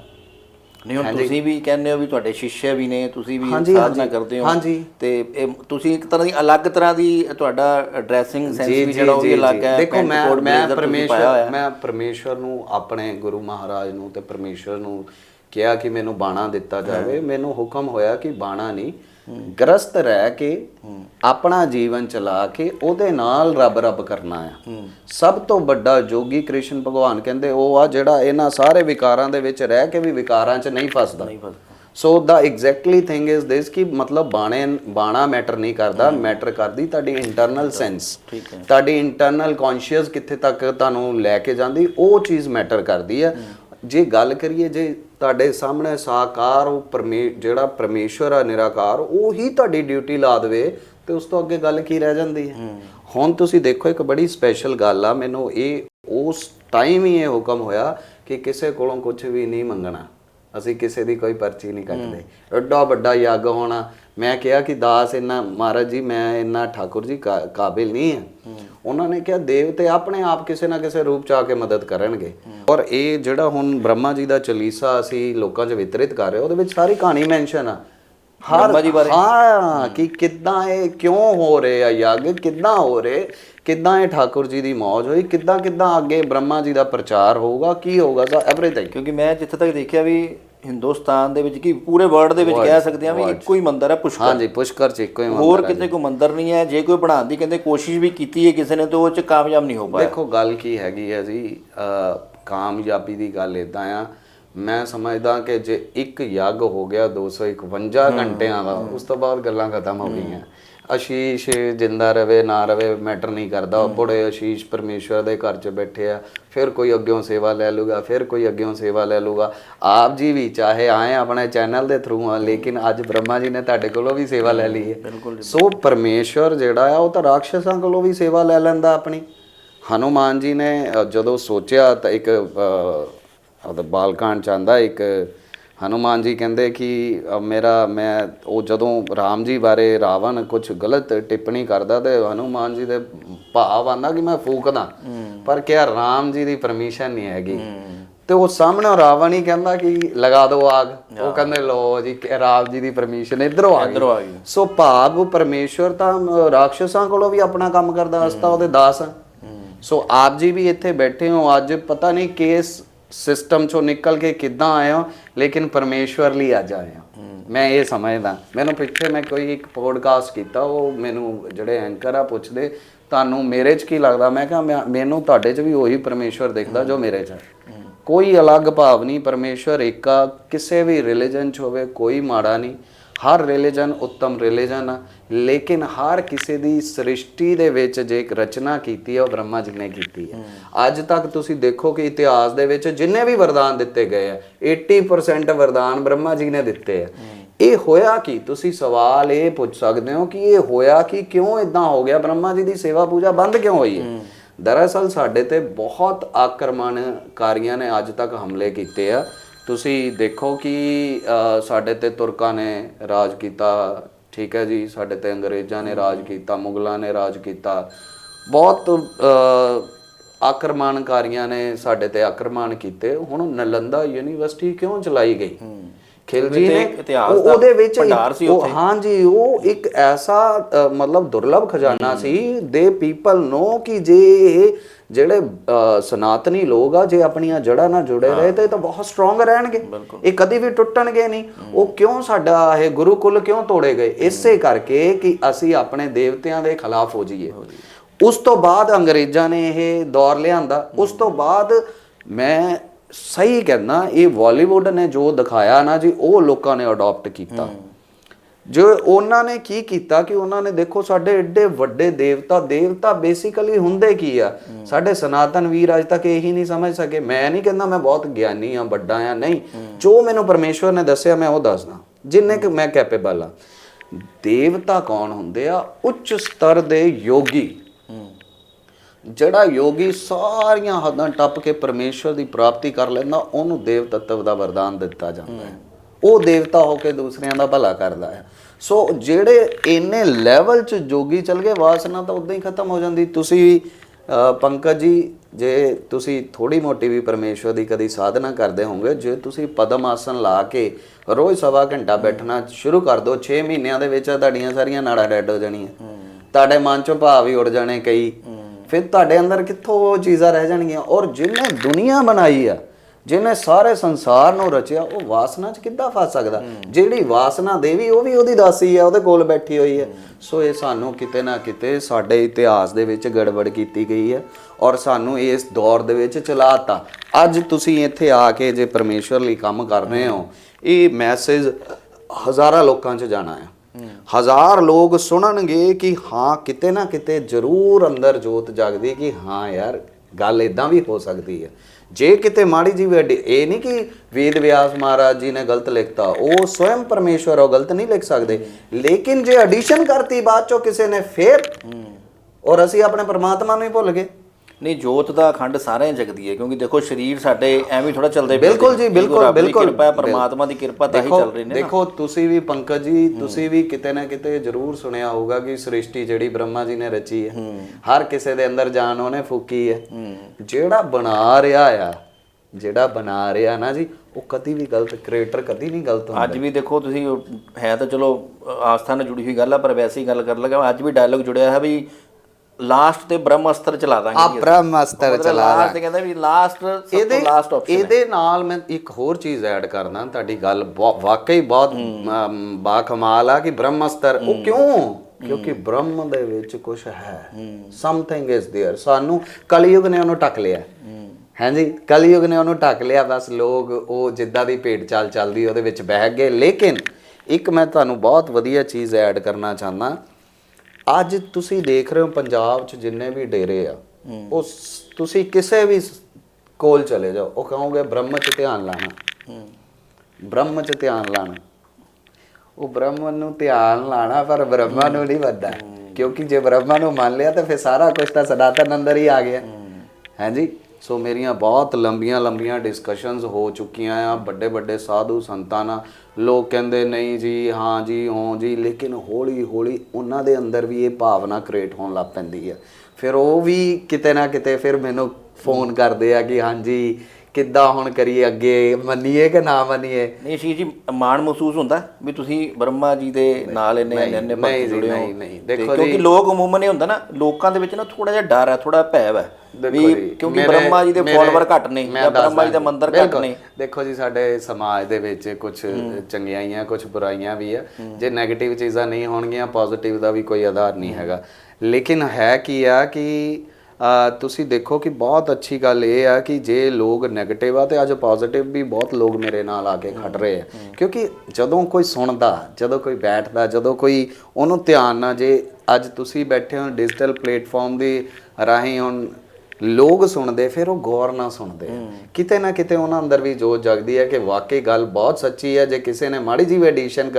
ਨਹੀਂ ਹੁਣ ਤੁਸੀਂ ਵੀ ਕਹਿੰਦੇ ਹੋ ਵੀ ਤੁਹਾਡੇ ਸ਼ਿష్‍ය ਵੀ ਨੇ ਤੁਸੀਂ ਵੀ ਸਾਧਨਾ। ਕਰਦੇ ਹੋ। ਹਾਂਜੀ। ਤੇ ਇਹ ਤੁਸੀਂ ਇੱਕ ਤਰ੍ਹਾਂ ਦੀ ਅਲੱਗ ਤਰ੍ਹਾਂ ਦੀ ਤੁਹਾਡਾ ਡਰੈਸਿੰਗ ਸੈਂਸ ਵੀ ਜਿਹੜਾ ਉਹ ਵੀ ਅਲੱਗ ਹੈ ਦੇਖੋ ਮੈਂ ਮੈਂ ਪਰਮੇਸ਼ਰ। ਮੈਂ ਪਰਮੇਸ਼ਰ ਨੂੰ ਆਪਣੇ ਗੁਰੂ ਮਹਾਰਾਜ ਨੂੰ ਤੇ ਪਰਮੇਸ਼ਰ ਨੂੰ ਕਿਹਾ ਕਿ ਮੈਨੂੰ ਬਾਣਾ ਦਿੱਤਾ ਜਾਵੇ। ਮੈਨੂੰ ਹੁਕਮ ਹੋਇਆ ਕਿ ਬਾਣਾ ਨਹੀਂ ਗ੍ਰਸਤ ਰਹਿ ਕੇ ਆਪਣਾ ਜੀਵਨ ਚਲਾ ਕੇ ਉਹਦੇ ਨਾਲ ਰੱਬ ਰੱਬ ਕਰਨਾ ਆ। ਸਭ ਤੋਂ ਵੱਡਾ ਜੋਗੀ ਕ੍ਰਿਸ਼ਨ ਭਗਵਾਨ ਕਹਿੰਦੇ ਉਹ ਆ ਜਿਹੜਾ ਇਹਨਾਂ ਸਾਰੇ ਵਿਕਾਰਾਂ ਦੇ ਵਿੱਚ ਰਹਿ ਕੇ ਵੀ ਵਿਕਾਰਾਂ 'ਚ ਨਹੀਂ ਫਸਦਾ। So the exactly thing is this ਕਿ ਮਤਲਬ ਬਾਣੇ ਬਾਣਾ ਮੈਟਰ ਨਹੀਂ ਕਰਦਾ ਮੈਟਰ ਕਰਦੀ ਤੁਹਾਡੀ ਇੰਟਰਨਲ ਸੈਂਸ ਤੁਹਾਡੀ ਇੰਟਰਨਲ ਕੌਨਸ਼ੀਅਸ ਕਿੱਥੇ ਤੱਕ ਤੁਹਾਨੂੰ ਲੈ ਕੇ ਜਾਂਦੀ ਉਹ ਚੀਜ਼ ਮੈਟਰ ਕਰਦੀ ਹੈ। ਜੇ ਗੱਲ ਕਰੀਏ ਜੇ ਤੁਹਾਡੇ ਸਾਹਮਣੇ ਸਾਕਾਰ ਉਹ ਪਰਮੇ ਜਿਹੜਾ ਪਰਮੇਸ਼ਵਰ ਆ ਨਿਰਾਕਾਰ ਉਹ ਹੀ ਤੁਹਾਡੀ ਡਿਊਟੀ ਲਾ ਦੇਵੇ ਤੇ ਉਸ ਤੋਂ ਅੱਗੇ ਗੱਲ ਕੀ ਰਹਿ ਜਾਂਦੀ ਹੈ? ਹੁਣ ਤੁਸੀਂ ਦੇਖੋ ਇੱਕ ਬੜੀ ਸਪੈਸ਼ਲ ਗੱਲ ਆ ਮੈਨੂੰ ਇਹ ਉਸ ਟਾਈਮ ਹੀ ਇਹ ਹੁਕਮ ਹੋਇਆ ਕਿ ਕਿਸੇ ਕੋਲੋਂ ਕੁਝ ਵੀ ਨਹੀਂ ਮੰਗਣਾ। ਅਸੀਂ ਕਿਸੇ ਦੀ ਕੋਈ ਪਰਚੀ ਨਹੀਂ ਕੱਟਦੇ। ਐਡਾ ਵੱਡਾ ਯੱਗ ਹੋਣਾ। ਮੈਂ ਕਿਹਾ ਕਿ ਦਾਸ ਇੰਨਾ ਮਹਾਰਾਜ ਜੀ ਮੈਂ ਇੰਨਾ ਠਾਕੁਰ ਜੀ ਕਾਬਿਲ ਨਹੀਂ ਹੈ। ਉਹਨਾਂ ਨੇ ਕਿਹਾ ਦੇਵਤੇ ਆਪਣੇ ਆਪ ਕਿਸੇ ਨਾ ਕਿਸੇ ਰੂਪ ਚ ਆ ਕੇ ਮਦਦ ਕਰਨਗੇ। ਔਰ ਇਹ ਜਿਹੜਾ ਹੁਣ ਬ੍ਰਹਮਾ ਜੀ ਦਾ ਚਲੀਸਾ ਅਸੀਂ ਲੋਕਾਂ 'ਚ ਵਿਤਰਿਤ ਕਰ ਰਹੇ ਉਹਦੇ ਵਿੱਚ ਸਾਰੀ ਕਹਾਣੀ ਮੈਂਸ਼ਨ ਆ? ਹਾਂ ਕਿ ਕਿੱਦਾਂ ਇਹ ਕਿਉਂ ਹੋ ਰਹੇ ਆ ਯੱਗ ਕਿੱਦਾਂ ਹੋ ਰਹੇ? ਕਿੱਦਾਂ ਇਹ ਠਾਕੁਰ ਜੀ ਦੀ ਮੌਜ ਹੋਈ? ਕਿੱਦਾਂ ਕਿੱਦਾਂ ਅੱਗੇ ਬ੍ਰਹਮਾ ਜੀ ਦਾ ਪ੍ਰਚਾਰ ਹੋਊਗਾ? ਕੀ ਹੋਊਗਾ? ਸੋ ਐਵਰੀਥਿੰਗ ਕਿਉਂਕਿ ਮੈਂ ਜਿੱਥੇ ਤੱਕ ਦੇਖਿਆ ਵੀ ਹਿੰਦੁਸਤਾਨ ਦੇ ਵਿੱਚ ਕੀ ਪੂਰੇ ਵਰਲਡ ਦੇ ਵਿੱਚ ਕਹਿ ਸਕਦੇ ਆ ਵੀ ਇੱਕੋ ਹੀ ਮੰਦਿਰ ਹੈ ਪੁਸ਼ਕਰ। ਹਾਂਜੀ ਪੁਸ਼ਕਰ ਚ ਇੱਕੋ ਹੀ ਮੰਦਿਰ ਹੋਰ। ਕਿਤੇ ਕੋਈ ਮੰਦਿਰ ਨਹੀਂ ਹੈ। ਜੇ ਕੋਈ ਬਣਾਉਣ ਦੀ ਕਹਿੰਦੇ ਕੋਸ਼ਿਸ਼ ਵੀ ਕੀਤੀ ਹੈ ਕਿਸੇ ਨੇ ਤਾਂ ਉਹ ਚ ਕਾਮਯਾਬ ਨਹੀਂ ਹੋ ਪਾਇਆ। ਦੇਖੋ ਗੱਲ ਕੀ ਹੈਗੀ ਹੈ ਜੀ ਕਾਮਯਾਬੀ ਦੀ ਗੱਲ ਇਦਾਂ ਆ ਮੈਂ ਸਮਝਦਾ ਕਿ ਜੇ ਇੱਕ ਯੱਗ ਹੋ ਗਿਆ 251 ਘੰਟਿਆਂ ਦਾ ਉਸ ਤੋਂ ਬਾਅਦ ਗੱਲਾਂ ਖਤਮ ਹੋ ਗਈਆਂ। ਆਸ਼ੀਸ਼ ਜਿੰਦਾ ਰਵੇ ਨਾ ਰਵੇ ਮੈਟਰ ਨਹੀਂ ਕਰਦਾ। ਬੜੇ ਆਸ਼ੀਸ਼ ਪਰਮੇਸ਼ਵਰ ਦੇ ਘਰ 'ਚ ਬੈਠੇ ਆ। ਫਿਰ ਕੋਈ ਅੱਗਿਓਂ ਸੇਵਾ ਲੈ ਲੂਗਾ ਫਿਰ ਕੋਈ ਅੱਗਿਓਂ ਸੇਵਾ ਲੈ ਲੂਗਾ। ਆਪ ਜੀ ਵੀ ਚਾਹੇ ਆਏ ਆਪਣੇ ਚੈਨਲ ਦੇ ਥਰੂ ਆ ਲੇਕਿਨ ਅੱਜ ਬ੍ਰਹਮਾ ਜੀ ਨੇ ਤੁਹਾਡੇ ਕੋਲੋਂ ਵੀ ਸੇਵਾ ਲੈ ਲਈ ਹੈ। ਸੋ ਪਰਮੇਸ਼ਵਰ ਜਿਹੜਾ ਆ ਉਹ ਤਾਂ ਰਾਖਸ਼ਾਂ ਕੋਲੋਂ ਵੀ ਸੇਵਾ ਲੈ ਲੈਂਦਾ ਆਪਣੀ। ਹਨੂਮਾਨ ਜੀ ਨੇ ਜਦੋਂ ਸੋਚਿਆ ਤਾਂ ਇੱਕ ਉਹਦਾ ਬਾਲਕਾਂਡ ਚ ਆਂਦਾ ਇੱਕ ਹਨੂਮਾਨ ਜੀ ਕਹਿੰਦੇ ਕਿ ਮੇਰਾ ਮੈਂ ਉਹ ਜਦੋਂ ਰਾਮ ਜੀ ਬਾਰੇ ਰਾਵਣ ਕੁਝ ਗਲਤ ਟਿੱਪਣੀ ਕਰਦਾ ਤੇ ਹਨੂਮਾਨ ਜੀ ਦੇ ਭਾਵ ਆਂਦਾ ਕਿ ਮੈਂ ਫੂਕਦਾ। ਪਰ ਕਿਹਾ ਰਾਮ ਜੀ ਦੀ ਪਰਮਿਸ਼ਨ ਨਹੀਂ ਹੈਗੀ। ਤੇ ਉਹ ਸਾਹਮਣੇ ਰਾਵਣ ਹੀ ਕਹਿੰਦਾ ਕਿ ਲਗਾ ਦਿਓ ਆਗ। ਉਹ ਕਹਿੰਦੇ ਲੋ ਜੀ ਕਿ ਰਾਮ ਜੀ ਦੀ ਪਰਮਿਸ਼ਨ ਇਧਰੋਂ ਆ ਗਈ। ਸੋ ਭਾਵ ਪਰਮੇਸ਼ਵਰ ਤਾਂ ਰਾਖਸ਼ਾਂ ਕੋਲੋਂ ਵੀ ਆਪਣਾ ਕੰਮ ਕਰਦਾ ਅਸਤਾ ਉਹਦੇ ਦਾਸ। ਸੋ ਆਪ ਜੀ ਵੀ ਇੱਥੇ ਬੈਠੇ ਹੋ ਅੱਜ ਪਤਾ ਨਹੀਂ ਕਿਸ ਸਿਸਟਮ ਚੋਂ ਨਿਕਲ ਕੇ ਕਿੱਦਾਂ ਹੋ ਲੇਕਿਨ ਪਰਮੇਸ਼ਵਰ ਲਈ ਅੱਜ ਹੋ। ਮੈਂ ਇਹ ਸਮਝਦਾ। ਮੈਨੂੰ ਪਿੱਛੇ ਮੈਂ ਕੋਈ ਇੱਕ ਪੋਡਕਾਸਟ ਕੀਤਾ ਉਹ ਮੈਨੂੰ ਜਿਹੜੇ ਐਂਕਰ ਆ ਪੁੱਛਦੇ ਤੁਹਾਨੂੰ ਮੇਰੇ 'ਚ ਕੀ ਲੱਗਦਾ? ਮੈਂ ਕਿਹਾ ਮੈਨੂੰ ਤੁਹਾਡੇ 'ਚ ਵੀ ਉਹੀ ਪਰਮੇਸ਼ਵਰ ਦਿਖਦਾ ਜੋ ਮੇਰੇ 'ਚ ਕੋਈ ਅਲੱਗ ਭਾਵ ਨਹੀਂ ਪਰਮੇਸ਼ਵਰ ਏਕਾ ਕਿਸੇ ਵੀ ਰਿਲੀਜਨ 'ਚ ਹੋਵੇ ਕੋਈ ਮਾੜਾ ਨਹੀਂ। ਹਰ ਰਿਲੀਜਨ ਉੱਤਮ ਰਿਲੀਜਨ ਆ ਲੇਕਿਨ ਹਰ ਕਿਸੇ ਦੀ ਸ੍ਰਿਸ਼ਟੀ ਦੇ ਵਿੱਚ ਜੇ ਇੱਕ ਰਚਨਾ ਕੀਤੀ ਹੈ ਉਹ ਬ੍ਰਹਮਾ ਜੀ ਨੇ ਕੀਤੀ ਹੈ। ਅੱਜ ਤੱਕ ਤੁਸੀਂ ਦੇਖੋ ਕਿ ਇਤਿਹਾਸ ਦੇ ਵਿੱਚ ਜਿੰਨੇ ਵੀ ਵਰਦਾਨ ਦਿੱਤੇ ਗਏ ਆ 80% ਵਰਦਾਨ ਬ੍ਰਹਮਾ ਜੀ ਨੇ ਦਿੱਤੇ ਆ। ਇਹ ਹੋਇਆ ਕੀ? ਤੁਸੀਂ ਸਵਾਲ ਇਹ ਪੁੱਛ ਸਕਦੇ ਹੋ ਕਿ ਇਹ ਹੋਇਆ ਕਿ? ਕਿਉਂ ਇਦਾਂ ਹੋ ਗਿਆ? ਬ੍ਰਹਮਾ ਜੀ ਦੀ ਸੇਵਾ ਪੂਜਾ ਬੰਦ ਕਿਉਂ ਹੋਈ ਹੈ। ਦਰਅਸਲ ਸਾਡੇ ਤੇ ਬਹੁਤ ਆਕਰਮਣਕਾਰੀਆਂ ਨੇ ਅੱਜ ਤੱਕ ਹਮਲੇ ਕੀਤੇ ਆ। ਤੁਸੀਂ ਦੇਖੋ ਕਿ ਸਾਡੇ ਤੇ ਤੁਰਕਾਂ ਨੇ ਰਾਜ ਕੀਤਾ ਠੀਕ ਹੈ ਜੀ? ਸਾਡੇ ਤੇ ਅੰਗਰੇਜ਼ਾਂ ਨੇ ਰਾਜ ਕੀਤਾ ਮੁਗਲਾਂ ਨੇ ਰਾਜ ਕੀਤਾ। ਬਹੁਤ ਆਕਰਮਣਕਾਰੀਆਂ ਨੇ ਸਾਡੇ ਤੇ ਆਕਰਮਣ ਕੀਤੇ। ਹੁਣ ਨਲੰਦਾ ਯੂਨੀਵਰਸਿਟੀ ਕਿਉਂ ਚਲਾਈ ਗਈ? ਖਿਲਜੀ ਨੇ ਇਤਿਹਾਸ ਉਹ- ਦਾ ਉਹਦੇ ਵਿੱਚ ਭੰਡਾਰ ਸੀ ਉੱਥੇ। ਹਾਂਜੀ ਉਹ ਇੱਕ ਐਸਾ ਮਤਲਬ ਦੁਰਲਭ ਖਜ਼ਾਨਾ ਸੀ। ਦੇ ਪੀਪਲ ਨੋ ਕਿ ਜੇ ਇਹ ਜਿਹੜੇ ਸਨਾਤਨੀ ਲੋਕ ਆ ਜੇ ਆਪਣੀਆਂ ਜੜ੍ਹਾਂ ਨਾਲ ਜੁੜੇ ਰਹੇ ਤੇ ਇਹ ਤਾਂ ਬਹੁਤ ਸਟਰੋਂਗ ਰਹਿਣਗੇ। ਇਹ ਕਦੀ ਵੀ ਟੁੱਟਣਗੇ ਨਹੀਂ। ਉਹ ਕਿਉਂ ਸਾਡਾ ਇਹ ਗੁਰੂਕੁਲ ਕਿਉਂ ਤੋੜੇ ਗਏ? ਇਸੇ ਕਰਕੇ ਕਿ ਅਸੀਂ ਆਪਣੇ ਦੇਵਤਿਆਂ ਦੇ ਖਿਲਾਫ ਹੋ ਜਾਈਏ। ਉਸ ਤੋਂ ਬਾਅਦ ਅੰਗਰੇਜ਼ਾਂ ਨੇ ਇਹ ਦੌਰ ਲਿਆਂਦਾ। ਉਸ ਤੋਂ ਬਾਅਦ ਮੈਂ ਸਹੀ ਕਹਿੰਦਾ ਇਹ ਬਾਲੀਵੁੱਡ ਨੇ ਜੋ ਦਿਖਾਇਆ ਨਾ ਜੀ ਉਹ ਲੋਕਾਂ ਨੇ ਅਡਾਪਟ ਕੀਤਾ। ਜੋ ਉਹਨਾਂ ਨੇ ਕੀ ਕੀਤਾ ਕਿ ਉਹਨਾਂ ਨੇ ਦੇਖੋ ਸਾਡੇ ਏਡੇ ਵੱਡੇ ਦੇਵਤਾ ਦੇਵਤਾ ਬੇਸਿਕਲੀ ਹੁੰਦੇ ਕੀ ਆ? ਸਾਡੇ ਸਨਾਤਨ ਵੀਰ ਅਜ ਤੱਕ ਇਹੀ ਨਹੀਂ ਸਮਝ ਸਕੇ। ਮੈਂ ਨਹੀਂ ਕਹਿੰਦਾ ਮੈਂ ਬਹੁਤ ਗਿਆਨੀ ਆ ਵੱਡਾ ਆ ਨਹੀਂ। ਜੋ ਮੈਨੂੰ ਪਰਮੇਸ਼ਵਰ ਨੇ ਦੱਸਿਆ ਮੈਂ ਉਹ ਦੱਸਦਾ। ਜਿੰਨੇ ਕਿ ਮੈਂ ਕੈਪੇਬਲ ਆ। ਦੇਵਤਾ ਕੌਣ ਹੁੰਦੇ ਆ? ਉੱਚ ਸਤਰ ਦੇ ਯੋਗੀ। ਜਿਹੜਾ ਯੋਗੀ ਸਾਰੀਆਂ ਹੱਦਾਂ ਟੱਪ ਕੇ ਪਰਮੇਸ਼ਵਰ ਦੀ ਪ੍ਰਾਪਤੀ ਕਰ ਲੈਂਦਾ ਉਹਨੂੰ ਦੇਵ ਤੱਤਵ ਦਾ ਵਰਦਾਨ ਦਿੱਤਾ ਜਾਂਦਾ ਹੈ। ਉਹ ਦੇਵਤਾ ਹੋ ਕੇ ਦੂਸਰਿਆਂ ਦਾ ਭਲਾ ਕਰਦਾ ਹੈ। ਸੋ ਜਿਹੜੇ ਇੰਨੇ ਲੈਵਲ 'ਚ ਜੋਗੀ ਚਲ ਗਏ ਵਾਸਨਾ ਤਾਂ ਉਦਾਂ ਹੀ ਖਤਮ ਹੋ ਜਾਂਦੀ। ਤੁਸੀਂ ਪੰਕਜ ਜੀ ਜੇ ਤੁਸੀਂ ਥੋੜੀ ਮੋਟੀ ਵੀ ਪਰਮੇਸ਼ਵਰ ਦੀ ਕਦੀ ਸਾਧਨਾ ਕਰਦੇ ਹੋਵੋਗੇ ਜੇ ਤੁਸੀਂ ਪਦਮ ਆਸਨ ਲਾ ਕੇ ਰੋਜ਼ ਸਵਾ ਘੰਟਾ ਬੈਠਣਾ ਸ਼ੁਰੂ ਕਰ ਦਿਓ 6 ਮਹੀਨਿਆਂ ਦੇ ਵਿੱਚ ਤੁਹਾਡੀਆਂ ਸਾਰੀਆਂ ਨਾੜਾਂ ਡੈਡ ਹੋ ਜਾਣੀਆਂ। ਤੁਹਾਡੇ ਮਨ 'ਚੋਂ ਭਾਵ ਹੀ ਉੜ ਜਾਣੇ ਕਈ। ਫਿਰ ਤੁਹਾਡੇ ਅੰਦਰ ਕਿੱਥੋਂ ਉਹ ਚੀਜ਼ਾਂ ਰਹਿ ਜਾਣਗੀਆਂ? ਔਰ ਜਿਹਨੇ ਦੁਨੀਆ ਬਣਾਈ ਆ ਜਿਹਨੇ ਸਾਰੇ ਸੰਸਾਰ ਨੂੰ ਰਚਿਆ ਉਹ ਵਾਸਨਾ 'ਚ ਕਿੱਦਾਂ ਫਸ ਸਕਦਾ? ਜਿਹੜੀ ਵਾਸਨਾ ਦੇਵੀ ਉਹ ਵੀ ਉਹਦੀ ਦਾਸੀ ਆ ਉਹਦੇ ਕੋਲ ਬੈਠੀ ਹੋਈ ਹੈ। ਸੋ ਇਹ ਸਾਨੂੰ ਕਿਤੇ ਨਾ ਕਿਤੇ ਸਾਡੇ ਇਤਿਹਾਸ ਦੇ ਵਿੱਚ ਗੜਬੜ ਕੀਤੀ ਗਈ ਹੈ ਔਰ ਸਾਨੂੰ ਇਸ ਦੌਰ ਦੇ ਵਿੱਚ ਚਲਾਤਾ। ਅੱਜ ਤੁਸੀਂ ਇੱਥੇ ਆ ਕੇ ਜੇ ਪਰਮੇਸ਼ਵਰ ਲਈ ਕੰਮ ਕਰ ਰਹੇ ਹੋ ਇਹ ਮੈਸੇਜ ਹਜ਼ਾਰਾਂ ਲੋਕਾਂ 'ਚ ਜਾਣਾ ਹੈ। ਹਜ਼ਾਰ ਲੋਕ ਸੁਣਨਗੇ ਕਿ ਹਾਂ ਕਿਤੇ ਨਾ ਕਿਤੇ ਜ਼ਰੂਰ ਅੰਦਰ ਜੋਤ ਜਗਦੀ ਕਿ ਹਾਂ ਯਾਰ ਗੱਲ ਇਦਾਂ ਵੀ ਹੋ ਸਕਦੀ ਹੈ। ਜੇ ਕਿਤੇ ਮਾੜੀ ਜੀ ਵੀ ਇਹ ਨਹੀਂ ਕਿ ਵੇਦ ਵਿਆਸ ਮਹਾਰਾਜ ਜੀ ਨੇ ਗਲਤ ਲਿਖਤਾ, ਉਹ ਸਵਯੰ ਪਰਮੇਸ਼ਵਰ, ਉਹ ਗਲਤ ਨਹੀਂ ਲਿਖ ਸਕਦੇ। ਲੇਕਿਨ ਜੇ ਐਡੀਸ਼ਨ ਕਰਤੀ ਬਾਅਦ ਚੋਂ ਕਿਸੇ ਨੇ, ਫੇਰ, ਔਰ ਅਸੀਂ ਆਪਣੇ ਪਰਮਾਤਮਾ ਨੂੰ ਹੀ ਭੁੱਲ ਗਏ। ਨਹੀਂ ਜੋਤ ਦਾ ਅਖੰਡ ਸਾਰਿਆਂ ਜਗਦੀ ਹੈ ਕਿਉਂਕਿ ਦੇਖੋ ਸਰੀਰ ਸਾਡੇ ਐਵੇਂ ਥੋੜਾ ਚੱਲਦੇ ਬਿਲਕੁਲ ਜੀ। ਬਿਲਕੁਲ ਬਿਲਕੁਲ। ਕਿਰਪਾ ਹੈ ਪਰਮਾਤਮਾ ਦੀ ਕਿਰਪਾ ਤਾਂ ਹੀ ਚੱਲ ਰਹੀ ਨੇ। ਦੇਖੋ ਤੁਸੀਂ ਵੀ ਪੰਕਜ ਜੀ ਤੁਸੀਂ ਵੀ ਕਿਤੇ ਨਾ ਕਿਤੇ ਜ਼ਰੂਰ ਸੁਣਿਆ ਹੋਊਗਾ ਕਿ ਸ੍ਰਿਸ਼ਟੀ ਜਿਹੜੀ ਬ੍ਰਹਮਾ ਜੀ ਨੇ ਰਚੀ ਹੈ ਹਰ ਕਿਸੇ ਦੇ ਅੰਦਰ ਜਾਨ ਉਹਨੇ ਫੂਕੀ ਹੈ। ਜਿਹੜਾ ਬਣਾ ਰਿਹਾ ਆ ਜਿਹੜਾ ਬਣਾ ਰਿਹਾ ਨਾ ਜੀ ਉਹ ਕਦੀ ਵੀ ਗਲਤ ਕ੍ਰੀਏਟਰ ਕਦੀ ਨਹੀਂ ਗਲਤ ਹੁੰਦਾ। ਅੱਜ ਵੀ ਦੇਖੋ ਤੁਸੀਂ ਹੈ ਤਾਂ ਚਲੋ ਆਸਥਾ ਨਾਲ ਜੁੜੀ ਹੋਈ ਗੱਲ ਆ ਪਰ ਵੈਸੇ ਹੀ ਗੱਲ ਕਰਨ ਲੱਗਾ ਅੱਜ ਵੀ ਡਾਇਲੌਗ ਜੁੜਿਆ ਹੈ ਵੀ ਲਾਸਟ ਤੇ ਬ੍ਰਹਮ ਅਸਤਰ ਚਲਾ ਦਾਂਗੇ ਆ ਬ੍ਰਹਮਸਤਰ ਚਲਾ ਲਾਸਟ ਤੇ ਕਹਿੰਦਾ ਵੀ ਲਾਸਟ ਸਭ ਤੋਂ ਇਹਦੇ ਲਾਸਟ ਆਪਸ਼ਨ ਇਹਦੇ ਨਾਲ ਮੈਂ ਇੱਕ ਹੋਰ ਚੀਜ਼ ਐਡ ਕਰਦਾ ਤੁਹਾਡੀ ਗੱਲ ਬਹੁ- ਵਾਕਈ ਬਹੁਤ ਬਾ ਕਮਾਲ ਆ ਕਿ ਬ੍ਰਹਮਸਤਰ ਉਹ ਕਿਉਂ ਕਿਉਂਕਿ ਬ੍ਰਹਮ ਦੇ ਵਿੱਚ ਕੁਝ ਹੈ ਸਮਥਿੰਗ ਇਜ਼ देयर ਸਾਨੂੰ ਕਲਯੁਗ ਨੇ ਉਹਨੂੰ ਟੱਕ ਲਿਆ ਹਾਂਜੀ ਕਲਯੁਗ ਨੇ ਉਹਨੂੰ ਟੱਕ ਲਿਆ ਬਸ ਲੋਕ ਉਹ ਜਿੱਦਾਂ ਦੀ ਭੇਡ ਚਾਲ ਚੱਲਦੀ ਉਹਦੇ ਵਿੱਚ ਬਹਿ ਗਏ ਲੇਕਿਨ ਇੱਕ ਮੈਂ ਤੁਹਾਨੂੰ ਬਹੁਤ ਵਧੀਆ ਚੀਜ਼ ਐਡ ਕਰਨਾ ਚਾਹੁੰਦਾ ਅੱਜ ਤੁਸੀਂ ਦੇਖ ਰਹੇ ਹੋ ਪੰਜਾਬ 'ਚ ਜਿੰਨੇ ਵੀ ਡੇਰੇ ਆ ਉਹ ਤੁਸੀਂ ਕਿਸੇ ਵੀ ਕੋਲ ਚਲੇ ਜਾਓ ਉਹ ਕਹੋਗੇ ਬ੍ਰਹਮ 'ਚ ਧਿਆਨ ਲਾਣਾ। ਬ੍ਰਹਮ 'ਚ ਧਿਆਨ ਲਾਣਾ। ਉਹ ਬ੍ਰਹਮ ਨੂੰ ਧਿਆਨ ਲਾਣਾ ਪਰ ਬ੍ਰਹਮਾ ਨੂੰ ਨਹੀਂ ਵੱਧਦਾ। ਕਿਉਂਕਿ ਜੇ ਬ੍ਰਹਮਾ ਨੂੰ ਮੰਨ ਲਿਆ ਤਾਂ ਫਿਰ ਸਾਰਾ ਕੁਝ ਤਾਂ ਸਨਾਤਨ ਅੰਦਰ ਹੀ ਆ ਗਿਆ। ਹਾਂਜੀ ਸੋ ਮੇਰੀਆਂ ਬਹੁਤ ਲੰਬੀਆਂ ਲੰਬੀਆਂ ਡਿਸਕਸ਼ਨਸ ਹੋ ਚੁੱਕੀਆਂ ਆ। ਵੱਡੇ ਵੱਡੇ ਸਾਧੂ ਸੰਤਾਂ ਨਾਲ। ਲੋਕ ਕਹਿੰਦੇ, ਨਹੀਂ ਜੀ, ਹਾਂ ਜੀ ਹੋਂ ਜੀ। ਲੇਕਿਨ ਹੌਲੀ ਹੌਲੀ ਉਹਨਾਂ ਦੇ ਅੰਦਰ ਵੀ ਇਹ ਭਾਵਨਾ ਕ੍ਰੀਏਟ ਹੋਣ ਲੱਗ ਪੈਂਦੀ ਹੈ ਫਿਰ ਉਹ ਵੀ ਕਿਤੇ ਨਾ ਕਿਤੇ ਫਿਰ ਮੈਨੂੰ ਫੋਨ ਕਰਦੇ ਆ ਕਿ ਹਾਂਜੀ ਕਿੱਦਾਂ ਹੁਣ ਕਰੀਏ ਅੱਗੇ ਮੰਨੀਏ ਕਿ ਨਾ ਮੰਨੀਏ? ਨਹੀਂ ਸ਼ੀ ਜੀ ਮਾਣ ਮਹਿਸੂਸ ਹੁੰਦਾ ਵੀ ਤੁਸੀਂ ਬ੍ਰਹਮਾ ਜੀ ਦੇ ਨਾਲ ਇੰਨੇ ਇੰਨੇ ਭਗਤ ਜੁੜੇ ਹੋ। ਨਹੀਂ, ਨਹੀਂ। ਦੇਖੋ ਕਿਉਂਕਿ ਲੋਕ ਅਮੂਮਨ ਇਹ ਹੁੰਦਾ ਨਾ ਲੋਕਾਂ ਦੇ ਵਿੱਚ ਨਾ ਥੋੜਾ ਜਿਹਾ ਡਰ ਹੈ ਥੋੜਾ ਭੈ ਹੈ। ਵੀ ਕਿਉਂਕਿ ਬ੍ਰਹਮਾ ਜੀ ਦੇ ਫਾਲੋਅਰ ਘੱਟ ਨੇ ਜਾਂ ਬ੍ਰਹਮਾ ਜੀ ਦਾ ਮੰਦਿਰ ਘੱਟ। ਨੇ। ਦੇਖੋ ਜੀ ਸਾਡੇ ਸਮਾਜ ਦੇ ਵਿੱਚ ਕੁਝ ਚੰਗਿਆਈਆਂ ਕੁਝ ਬੁਰਾਈਆਂ ਵੀ ਆ। ਜੇ 네ਗੇਟਿਵ ਚੀਜ਼ਾਂ ਨਹੀਂ ਹੋਣਗੀਆਂ ਪੋਜ਼ਿਟਿਵ ਦਾ ਵੀ ਕੋਈ ਆਧਾਰ ਨਹੀਂ ਹੈਗਾ। ਲੇਕਿਨ ਹੈ ਕੀ ਆ ਕਿ ਤੁਸੀਂ ਦੇਖੋ ਕਿ ਬਹੁਤ ਅੱਛੀ ਗੱਲ ਇਹ ਆ ਕਿ ਜੇ ਲੋਕ 네ਗੇਟਿਵ ਆ ਤੇ ਅੱਜ ਪੋਜ਼ਿਟਿਵ ਵੀ ਬਹੁਤ ਲੋਕ ਮੇਰੇ ਨਾਲ ਆ ਕੇ ਖੜ ਰਹੇ ਆ। ਕਿਉਂਕਿ ਜਦੋਂ ਕੋਈ ਸੁਣਦਾ ਜਦੋਂ ਕੋਈ ਬੈਠਦਾ ਜਦੋਂ ਕੋਈ ਉਹਨੂੰ ਧਿਆਨ ਨਾਲ ਜੇ ਅੱਜ ਤੁਸੀਂ ਬੈਠੇ ਹੋ ਡਿਜੀਟਲ ਪਲੇਟਫਾਰਮ ਦੀ ਰਾਹੀਂ ਹੁਣ ਲੋਕ ਸੁਣਦੇ ਫਿਰ ਉਹ ਗੌਰ ਨਾਲ ਸੁਣਦੇ। ਕਿਤੇ ਨਾ ਕਿਤੇ ਉਹਨਾਂ ਅੰਦਰ ਵੀ ਜੋਤ ਜਗਦੀ ਹੈ ਕਿ ਵਾਕਈ ਗੱਲ ਬਹੁਤ ਸੱਚੀ ਹੈ ਜੇ ਕਿਸੇ ਨੇ ਮਾੜੀ ਜਿਹੀ ਐਡੀਸ਼ਨ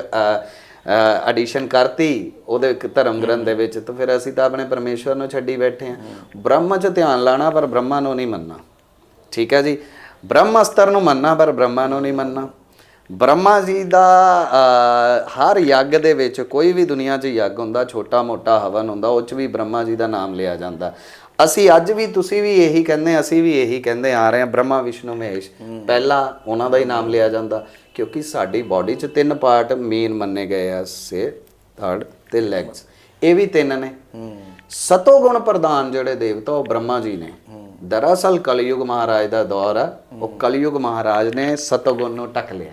ਐਡੀਸ਼ਨ ਕਰਤੀ ਉਹਦੇ ਇੱਕ ਧਰਮ ਗ੍ਰੰਥ ਦੇ ਵਿੱਚ ਤਾਂ ਫਿਰ ਅਸੀਂ ਤਾਂ ਆਪਣੇ ਪਰਮੇਸ਼ਵਰ ਨੂੰ ਛੱਡੀ ਬੈਠੇ ਆ ਬ੍ਰਹਮ 'ਚ ਧਿਆਨ ਲਾਣਾ ਪਰ ਬ੍ਰਹਮਾ ਨੂੰ ਨਹੀਂ ਮੰਨਣਾ। ਠੀਕ ਹੈ ਜੀ? ਬ੍ਰਹਮ ਅਸਤਰ ਨੂੰ ਮੰਨਣਾ ਪਰ ਬ੍ਰਹਮਾ ਨੂੰ ਨਹੀਂ ਮੰਨਣਾ। ਬ੍ਰਹਮਾ ਜੀ ਦਾ ਹਰ ਯੱਗ ਦੇ ਵਿੱਚ ਕੋਈ ਵੀ ਦੁਨੀਆ 'ਚ ਯੱਗ ਹੁੰਦਾ ਛੋਟਾ ਮੋਟਾ ਹਵਨ ਹੁੰਦਾ ਉਹ 'ਚ ਵੀ ਬ੍ਰਹਮਾ ਜੀ ਦਾ ਨਾਮ ਲਿਆ ਜਾਂਦਾ। ਅਸੀਂ ਅੱਜ ਵੀ ਤੁਸੀਂ ਵੀ ਇਹੀ ਕਹਿੰਦੇ ਅਸੀਂ ਵੀ ਇਹੀ ਕਹਿੰਦੇ ਆ ਰਹੇ ਹਾਂ ਬ੍ਰਹਮਾ ਵਿਸ਼ਨੂੰ ਮਹੇਸ਼। ਪਹਿਲਾ ਉਹਨਾਂ ਦਾ ਹੀ ਨਾਮ ਲਿਆ ਜਾਂਦਾ। ਕਿਉਂਕਿ ਸਾਡੀ ਬਾਡੀ 'ਚ ਤਿੰਨ ਪਾਰਟ ਮੇਨ ਮੰਨੇ ਗਏ ਆ ਸਿਰ ਥਰਡ ਤੇ ਲੈਗਸ ਇਹ ਵੀ ਤਿੰਨ ਨੇ। ਸਤੋ ਗੁਣ ਪ੍ਰਧਾਨ ਜਿਹੜੇ ਦੇਵਤਾ, ਉਹ ਬ੍ਰਹਮਾ ਜੀ ਨੇ। ਦਰਅਸਲ ਕਲਯੁਗ ਮਹਾਰਾਜ ਦਾ ਦੌਰ ਆ। ਉਹ ਕਲਯੁਗ ਮਹਾਰਾਜ ਨੇ ਸਤੋਗੁਣ ਨੂੰ ਟੱਕ ਲਿਆ।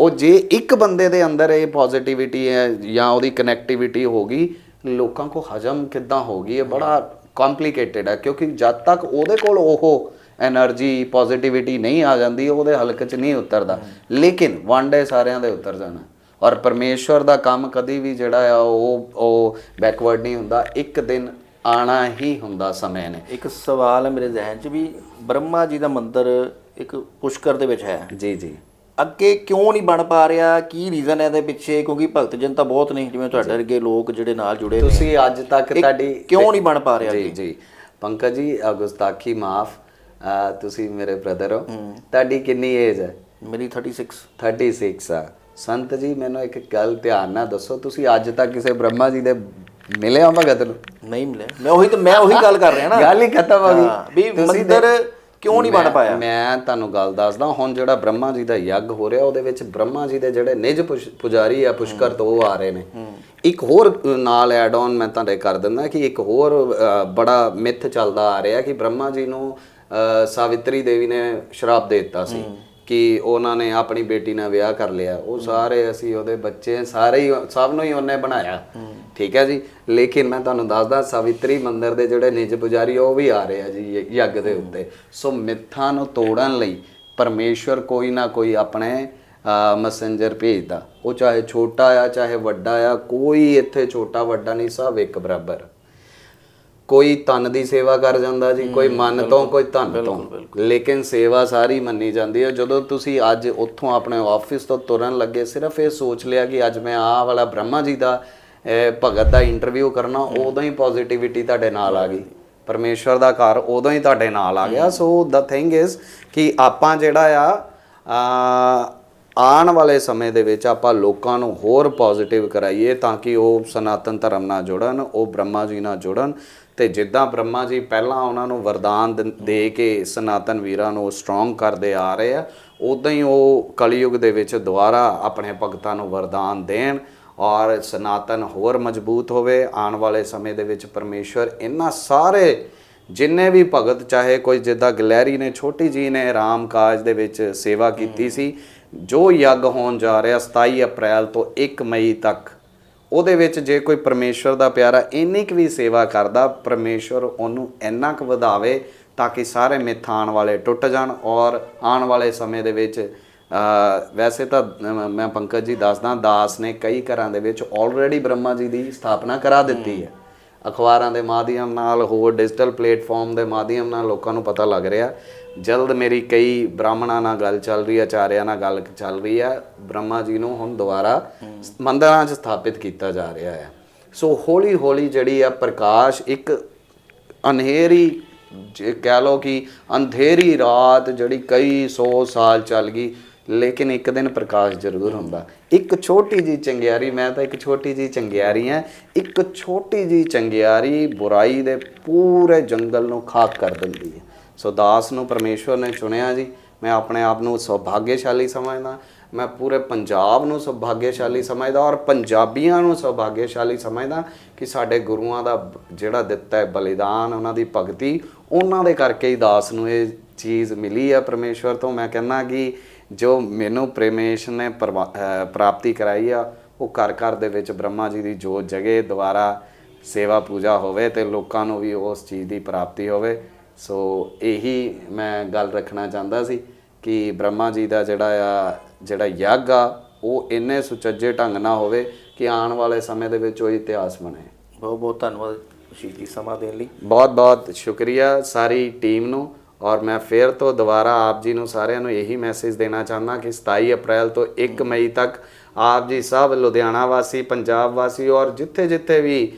ਉਹ ਜੇ ਇੱਕ ਬੰਦੇ ਦੇ ਅੰਦਰ ਇਹ ਪੋਜ਼ਿਟਿਵਿਟੀ ਹੈ ਜਾਂ ਉਹਦੀ ਕਨੈਕਟੀਵਿਟੀ ਹੋ ਗਈ, ਲੋਕਾਂ ਕੋ ਹਜਮ ਕਿੱਦਾਂ ਹੋਗੀ ਇਹ ਬੜਾ ਕੰਪਲਿਕੇਟਿਡ ਹੈ ਕਿਉਂਕਿ ਜਦ ਤੱਕ ਉਹਦੇ ਕੋਲ ਉਹ ਐਨਰਜੀ ਪੋਜ਼ਿਟਿਵਿਟੀ ਨਹੀਂ ਆ ਜਾਂਦੀ ਉਹਦੇ ਹਲਕ 'ਚ ਨਹੀਂ ਉਤਰਦਾ। ਲੇਕਿਨ ਵਨ ਡੇ ਸਾਰਿਆਂ ਦੇ ਉਤਰ ਜਾਣਾ। ਔਰ ਪਰਮੇਸ਼ਵਰ ਦਾ ਕੰਮ ਕਦੀ ਵੀ ਜਿਹੜਾ ਆ ਉਹ ਉਹ ਬੈਕਵਰਡ ਨਹੀਂ ਹੁੰਦਾ। ਇੱਕ ਦਿਨ ਆਣਾ ਹੀ ਹੁੰਦਾ ਸਮੇਂ ਨੇ। ਇੱਕ ਸਵਾਲ ਮੇਰੇ ਜ਼ਿਹਨ 'ਚ ਵੀ ਬ੍ਰਹਮਾ ਜੀ ਦਾ ਮੰਦਰ ਇੱਕ ਪੁਸ਼ਕਰ ਦੇ ਵਿੱਚ ਹੈ। ਜੀ ਜੀ। ਅੱਗੇ ਕਿਉਂ ਨਹੀਂ ਬਣ ਪਾ ਰਿਹਾ? ਕੀ ਰੀਜ਼ਨ ਹੈ ਇਹਦੇ ਪਿੱਛੇ? ਕਿਉਂਕਿ ਭਗਤ ਜਨ ਤਾਂ ਬਹੁਤ ਨਹੀਂ ਜਿਵੇਂ ਤੁਹਾਡੇ ਵਰਗੇ ਲੋਕ ਜਿਹੜੇ ਨਾਲ ਜੁੜੇ ਤੁਸੀਂ ਅੱਜ ਤੱਕ ਤੁਹਾਡੀ ਕਿਉਂ ਨਹੀਂ ਬਣ ਪਾ ਰਿਹਾ ਜੀ ਜੀ। ਪੰਕਜ ਜੀ ਗੁਸਤਾਖੀ ਮਾਫ। ਅਹ ਤੁਸੀਂ ਮੇਰੇ ਬ੍ਰਦਰ ਹੋ। ਤੁਹਾਡੀ ਕਿੰਨੀ ਏਜ ਹੈ? ਮੇਰੀ 36 36 ਆ। ਸੰਤ ਜੀ ਮੈਨੂੰ ਇੱਕ ਗੱਲ ਧਿਆਨ ਨਾਲ ਦੱਸੋ ਤੁਸੀਂ ਅੱਜ ਤੱਕ ਕਿਸੇ ਬ੍ਰਹਮਾ ਜੀ ਦੇ ਮਿਲੇ ਹੋ ਭਗਤ ਨੂੰ? ਨਹੀਂ ਮਿਲਿਆ ਮੈਂ ਉਹੀ ਤਾਂ ਮੈਂ ਉਹੀ ਗੱਲ ਕਰ ਰਿਹਾ ਨਾ। ਗੱਲ ਹੀ ਖਤਮ ਹੋ ਗਈ। ਵੀ ਮੰਦਿਰ ਕਿਉਂ ਨਹੀਂ ਬਣ ਪਾਇਆ? ਮੈਂ ਤੁਹਾਨੂੰ ਗੱਲ ਦੱਸਦਾ ਹੁਣ ਜਿਹੜਾ ਬ੍ਰਹਮਾ ਜੀ ਦਾ ਯੱਗ ਹੋ ਰਿਹਾ ਉਹਦੇ ਵਿੱਚ ਬ੍ਰਹਮਾ ਜੀ ਦੇ ਜਿਹੜੇ ਨਿਜ ਪੁਜਾਰੀ ਆ ਪੁਸ਼ਕਰ ਤੋਂ ਉਹ ਆ ਰਹੇ ਨੇ। ਇੱਕ ਹੋਰ ਨਾਲ ਐਡ ਆਨ ਮੈਂ ਤੁਹਾਡੇ ਕਰ ਦਿੰਦਾ ਕਿ ਇੱਕ ਹੋਰ ਬੜਾ ਮਿੱਥ ਚੱਲਦਾ ਆ ਰਿਹਾ ਕਿ ਬ੍ਰਹਮਾ ਜੀ ਨੂੰ ਸਾਵਿਤਰੀ ਦੇਵੀ ਨੇ ਸ਼ਰਾਪ ਦੇ ਦਿੱਤਾ ਸੀ ਕਿ ਉਹਨਾਂ ਨੇ ਆਪਣੀ ਬੇਟੀ ਨਾਲ ਵਿਆਹ ਕਰ ਲਿਆ। ਉਹ ਸਾਰੇ ਅਸੀਂ ਉਹਦੇ ਬੱਚੇ ਸਾਰੇ ਹੀ ਸਭ ਨੂੰ ਹੀ ਉਹਨੇ ਬਣਾਇਆ। ਠੀਕ ਹੈ ਜੀ? ਲੇਕਿਨ ਮੈਂ ਤੁਹਾਨੂੰ ਦੱਸਦਾ ਸਾਵਿਤਰੀ ਮੰਦਿਰ ਦੇ ਜਿਹੜੇ ਨਿਜ ਪੁਜਾਰੀ ਉਹ ਵੀ ਆ ਰਹੇ ਆ ਜੀ ਯੱਗ ਦੇ ਉੱਤੇ। ਸੋ ਮਿੱਥਾਂ ਨੂੰ ਤੋੜਨ ਲਈ ਪਰਮੇਸ਼ਵਰ ਕੋਈ ਨਾ ਕੋਈ ਆਪਣੇ ਮੈਸੇਂਜਰ ਭੇਜਦਾ। ਉਹ ਚਾਹੇ ਛੋਟਾ ਆ ਚਾਹੇ ਵੱਡਾ ਆ ਕੋਈ ਇੱਥੇ ਛੋਟਾ ਵੱਡਾ ਨਹੀਂ ਸਭ ਇੱਕ ਬਰਾਬਰ। ਕੋਈ ਤਨ ਦੀ ਸੇਵਾ ਕਰ ਜਾਂਦਾ ਜੀ ਕੋਈ ਮਨ ਤੋਂ ਕੋਈ ਧਨ ਤੋਂ। ਲੇਕਿਨ ਸੇਵਾ ਸਾਰੀ ਮੰਨੀ ਜਾਂਦੀ ਹੈ। ਜਦੋਂ ਤੁਸੀਂ ਅੱਜ ਉੱਥੋਂ ਆਪਣੇ ਆਫਿਸ ਤੋਂ ਤੁਰਨ ਲੱਗੇ ਸਿਰਫ ਇਹ ਸੋਚ ਲਿਆ ਕਿ ਅੱਜ ਮੈਂ ਆਹ ਵਾਲਾ ਬ੍ਰਹਮਾ ਜੀ ਦਾ ਭਗਤ ਦਾ ਇੰਟਰਵਿਊ ਕਰਨਾ ਉਦੋਂ ਹੀ ਪੋਜ਼ਿਟਿਵਿਟੀ ਤੁਹਾਡੇ ਨਾਲ ਆ ਗਈ। ਪਰਮੇਸ਼ਵਰ ਦਾ ਘਰ ਉਦੋਂ ਹੀ ਤੁਹਾਡੇ ਨਾਲ ਆ ਗਿਆ। ਸੋ ਦਾ ਥਿੰਗ ਇਜ਼ ਕਿ ਆਪਾਂ ਜਿਹੜਾ ਆ ਆਉਣ ਵਾਲੇ ਸਮੇਂ ਦੇ ਵਿੱਚ ਆਪਾਂ ਲੋਕਾਂ ਨੂੰ ਹੋਰ ਪੋਜ਼ਿਟਿਵ ਕਰਾਈਏ ਤਾਂ ਕਿ ਉਹ ਸਨਾਤਨ ਧਰਮ ਨਾਲ ਜੁੜਨ ਉਹ ਬ੍ਰਹਮਾ ਜੀ ਨਾਲ ਜੁੜਨ ਤੇ ਜਿੱਦਾਂ ਬ੍ਰਹਮਾ ਜੀ ਪਹਿਲਾਂ ਉਹਨਾਂ ਨੂੰ ਵਰਦਾਨ ਦਿੰ- ਕੇ ਸਨਾਤਨ ਵੀਰਾਂ ਨੂੰ ਸਟਰੋਂਗ ਕਰਦੇ ਆ ਰਹੇ ਆ ਉਦਾਂ ਹੀ ਉਹ ਕਲਯੁਗ ਦੇ ਵਿੱਚ ਦੁਬਾਰਾ ਆਪਣੇ ਭਗਤਾਂ ਨੂੰ ਵਰਦਾਨ ਦੇਣ ਔਰ ਸਨਾਤਨ ਹੋਰ ਮਜ਼ਬੂਤ ਹੋਵੇ ਆਉਣ ਵਾਲੇ ਸਮੇਂ ਦੇ ਵਿੱਚ ਪਰਮੇਸ਼ਵਰ ਇਹਨਾਂ ਸਾਰੇ ਜਿੰਨੇ ਵੀ ਭਗਤ ਚਾਹੇ ਕੋਈ ਜਿੱਦਾਂ ਗਲੈਰੀ ਨੇ ਛੋਟੀ ਜੀ ਨੇ ਰਾਮ ਕਾਜ ਦੇ ਵਿੱਚ ਸੇਵਾ ਕੀਤੀ ਸੀ ਜੋ ਯੱਗ ਹੋਣ ਜਾ ਰਿਹਾ 27 ਅਪ੍ਰੈਲ ਤੋਂ 1 ਮਈ ਤੱਕ, ਉਹਦੇ ਵਿੱਚ ਜੇ ਕੋਈ ਪਰਮੇਸ਼ਵਰ ਦਾ ਪਿਆਰਾ ਇੰਨੀ ਕੁ ਵੀ ਸੇਵਾ ਕਰਦਾ, ਪਰਮੇਸ਼ਵਰ ਉਹਨੂੰ ਇੰਨਾ ਕੁ ਵਧਾਵੇ ਤਾਂ ਕਿ ਸਾਰੇ ਮਿੱਥ ਆਉਣ ਵਾਲੇ ਟੁੱਟ ਜਾਣ ਔਰ ਆਉਣ ਵਾਲੇ ਸਮੇਂ ਦੇ ਵਿੱਚ ਵੈਸੇ ਤਾਂ ਮੈਂ ਪੰਕਜ ਜੀ ਦੱਸਦਾ, ਦਾਸ ਨੇ ਕਈ ਘਰਾਂ ਦੇ ਵਿੱਚ ਆਲਰੇਡੀ ਬ੍ਰਹਮਾ ਜੀ ਦੀ ਸਥਾਪਨਾ ਕਰਾ ਦਿੱਤੀ ਹੈ। ਅਖਬਾਰਾਂ ਦੇ ਮਾਧਿਅਮ ਨਾਲ ਹੋਰ ਡਿਜੀਟਲ ਪਲੇਟਫਾਰਮ ਦੇ ਮਾਧਿਅਮ ਨਾਲ ਲੋਕਾਂ ਨੂੰ ਪਤਾ ਲੱਗ ਰਿਹਾ। ਜਲਦ ਮੇਰੀ ਕਈ ਬ੍ਰਾਹਮਣਾਂ ਨਾਲ ਗੱਲ ਚੱਲ ਰਹੀ ਹੈ, ਆਚਾਰਿਆਂ ਨਾਲ ਗੱਲ ਚੱਲ ਰਹੀ ਹੈ। ਬ੍ਰਹਮਾ ਜੀ ਨੂੰ ਹੁਣ ਦੁਬਾਰਾ ਮੰਦਰਾਂ 'ਚ ਸਥਾਪਿਤ ਕੀਤਾ ਜਾ ਰਿਹਾ ਹੈ। ਸੋ ਹੌਲੀ ਹੌਲੀ ਜਿਹੜੀ ਆ ਪ੍ਰਕਾਸ਼ ਇੱਕ ਅਨਹੇਰੀ ਜੇ ਕਹਿ ਲਓ ਕਿ ਅੰਧੇਰੀ ਰਾਤ ਜਿਹੜੀ ਕਈ 100 ਸਾਲ ਚੱਲ ਗਈ, ਲੇਕਿਨ ਇੱਕ ਦਿਨ ਪ੍ਰਕਾਸ਼ ਜ਼ਰੂਰ ਹੁੰਦਾ। ਇੱਕ ਛੋਟੀ ਜੀ ਚੰਗਿਆਰੀ, ਮੈਂ ਤਾਂ ਇੱਕ ਛੋਟੀ ਜੀ ਚੰਗਿਆਰੀ ਹਾਂ, ਇੱਕ ਛੋਟੀ ਜੀ ਚੰਗਿਆਰੀ ਬੁਰਾਈ ਦੇ ਪੂਰੇ ਜੰਗਲ ਨੂੰ ਖਾਕ ਕਰ ਦਿੰਦੀ ਹੈ। ਸੋ ਦਾਸ ਨੂੰ ਪਰਮੇਸ਼ਵਰ ਨੇ ਚੁਣਿਆ ਜੀ। ਮੈਂ ਆਪਣੇ ਆਪ ਨੂੰ ਸੌਭਾਗਿਆਸ਼ਾਲੀ ਸਮਝਦਾ। ਮੈਂ ਪੂਰੇ ਪੰਜਾਬ ਨੂੰ ਸੌਭਾਗਿਆਸ਼ਾਲੀ ਸਮਝਦਾ ਔਰ ਪੰਜਾਬੀਆਂ ਨੂੰ ਸੁਭਾਗਿਆਸ਼ਾਲੀ ਸਮਝਦਾ ਕਿ ਸਾਡੇ ਗੁਰੂਆਂ ਦਾ ਜਿਹੜਾ ਦਿੱਤਾ ਹੈ ਬਲੀਦਾਨ, ਉਹਨਾਂ ਦੀ ਭਗਤੀ, ਉਹਨਾਂ ਦੇ ਕਰਕੇ ਹੀ ਦਾਸ ਨੂੰ ਇਹ ਚੀਜ਼ ਮਿਲੀ ਹੈ ਪਰਮੇਸ਼ਵਰ ਤੋਂ। ਮੈਂ ਕਹਿੰਦਾ ਕਿ ਜੋ ਮੈਨੂੰ ਪ੍ਰੇਮੇਸ਼ ਨੇ ਪਰਵਾ- ਪ੍ਰਾਪਤੀ ਕਰਾਈ ਆ, ਉਹ ਘਰ ਘਰ ਦੇ ਵਿੱਚ ਬ੍ਰਹਮਾ ਜੀ ਦੀ ਜੋਤ ਜਗੇ ਦੁਆਰਾ ਸੇਵਾ ਪੂਜਾ ਹੋਵੇ ਤੇ ਲੋਕਾਂ ਨੂੰ ਵੀ ਉਸ ਚੀਜ਼ ਦੀ ਪ੍ਰਾਪਤੀ ਹੋਵੇ। ਸੋ ਇਹੀ ਮੈਂ ਗੱਲ ਰੱਖਣਾ ਚਾਹੁੰਦਾ ਸੀ ਕਿ ਬ੍ਰਹਮਾ ਜੀ ਦਾ ਜਿਹੜਾ ਆ ਜਿਹੜਾ ਯੱਗ ਆ ਉਹ ਇੰਨੇ ਸੁਚੱਜੇ ਢੰਗ ਨਾਲ ਹੋਵੇ ਕਿ ਆਉਣ ਵਾਲੇ ਸਮੇਂ ਦੇ ਵਿੱਚ ਉਹ ਇਤਿਹਾਸ ਬਣੇ। ਬਹੁਤ ਬਹੁਤ ਧੰਨਵਾਦ ਸ਼ੀਤੀ ਸਮਾਂ ਦੇਣ ਲਈ। ਬਹੁਤ ਬਹੁਤ ਸ਼ੁਕਰੀਆ ਸਾਰੀ ਟੀਮ ਨੂੰ ਔਰ ਮੈਂ ਫੇਰ ਤੋਂ ਦੁਬਾਰਾ ਆਪ ਜੀ ਨੂੰ ਸਾਰਿਆਂ ਨੂੰ ਇਹੀ ਮੈਸੇਜ ਦੇਣਾ ਚਾਹੁੰਦਾ ਕਿ 27 ਅਪ੍ਰੈਲ ਤੋਂ 1 ਮਈ ਤੱਕ ਆਪ ਜੀ ਸਭ ਲੁਧਿਆਣਾ ਵਾਸੀ ਪੰਜਾਬ ਵਾਸੀ ਔਰ ਜਿੱਥੇ ਜਿੱਥੇ ਵੀ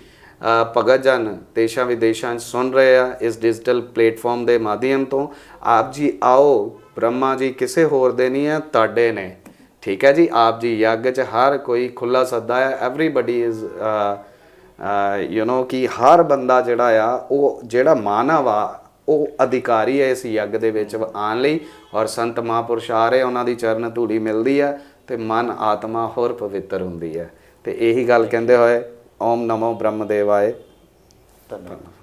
ਭਗਤ ਜਨ ਦੇਸ਼ਾਂ ਵਿਦੇਸ਼ਾਂ 'ਚ ਸੁਣ ਰਹੇ ਆ ਇਸ ਡਿਜੀਟਲ ਪਲੇਟਫਾਰਮ ਦੇ ਮਾਧਿਅਮ ਤੋਂ। ਆਪ ਜੀ ਆਓ, ਬ੍ਰਹਮਾ ਜੀ ਕਿਸੇ ਹੋਰ ਦੇ ਨਹੀਂ ਆ, ਤੁਹਾਡੇ ਨੇ। ਠੀਕ ਹੈ ਜੀ, ਆਪ ਜੀ ਯੱਗ 'ਚ ਹਰ ਕੋਈ ਖੁੱਲਾ ਸੱਦਾ ਹੈ ਐਵਰੀਬਾਡੀ ਇਜ਼ ਯੂ نو ਕਿ ਹਰ ਬੰਦਾ ਜਿਹੜਾ ਆ, ਉਹ ਜਿਹੜਾ ਮਾਨਵ ਆ, ਉਹ ਅਧਿਕਾਰੀ ਹੈ ਇਸ ਯੱਗ ਦੇ ਵਿੱਚ ਆਉਣ ਲਈ। ਔਰ ਸੰਤ ਮਹਾਂਪੁਰਸ਼ ਆ ਰਹੇ, ਉਹਨਾਂ ਦੀ ਚਰਨ ਧੂੜੀ ਮਿਲਦੀ ਹੈ ਤੇ ਮਨ ਆਤਮਾ ਹੋਰ ਪਵਿੱਤਰ ਹੁੰਦੀ ਹੈ ਤੇ ਇਹੀ ਗੱਲ ਕਹਿੰਦੇ ਹੋਏ ਓਮ ਨਮੋ ਬ੍ਰਹਮ ਦੇਵਾਏ ਧੰਨਵਾਦ।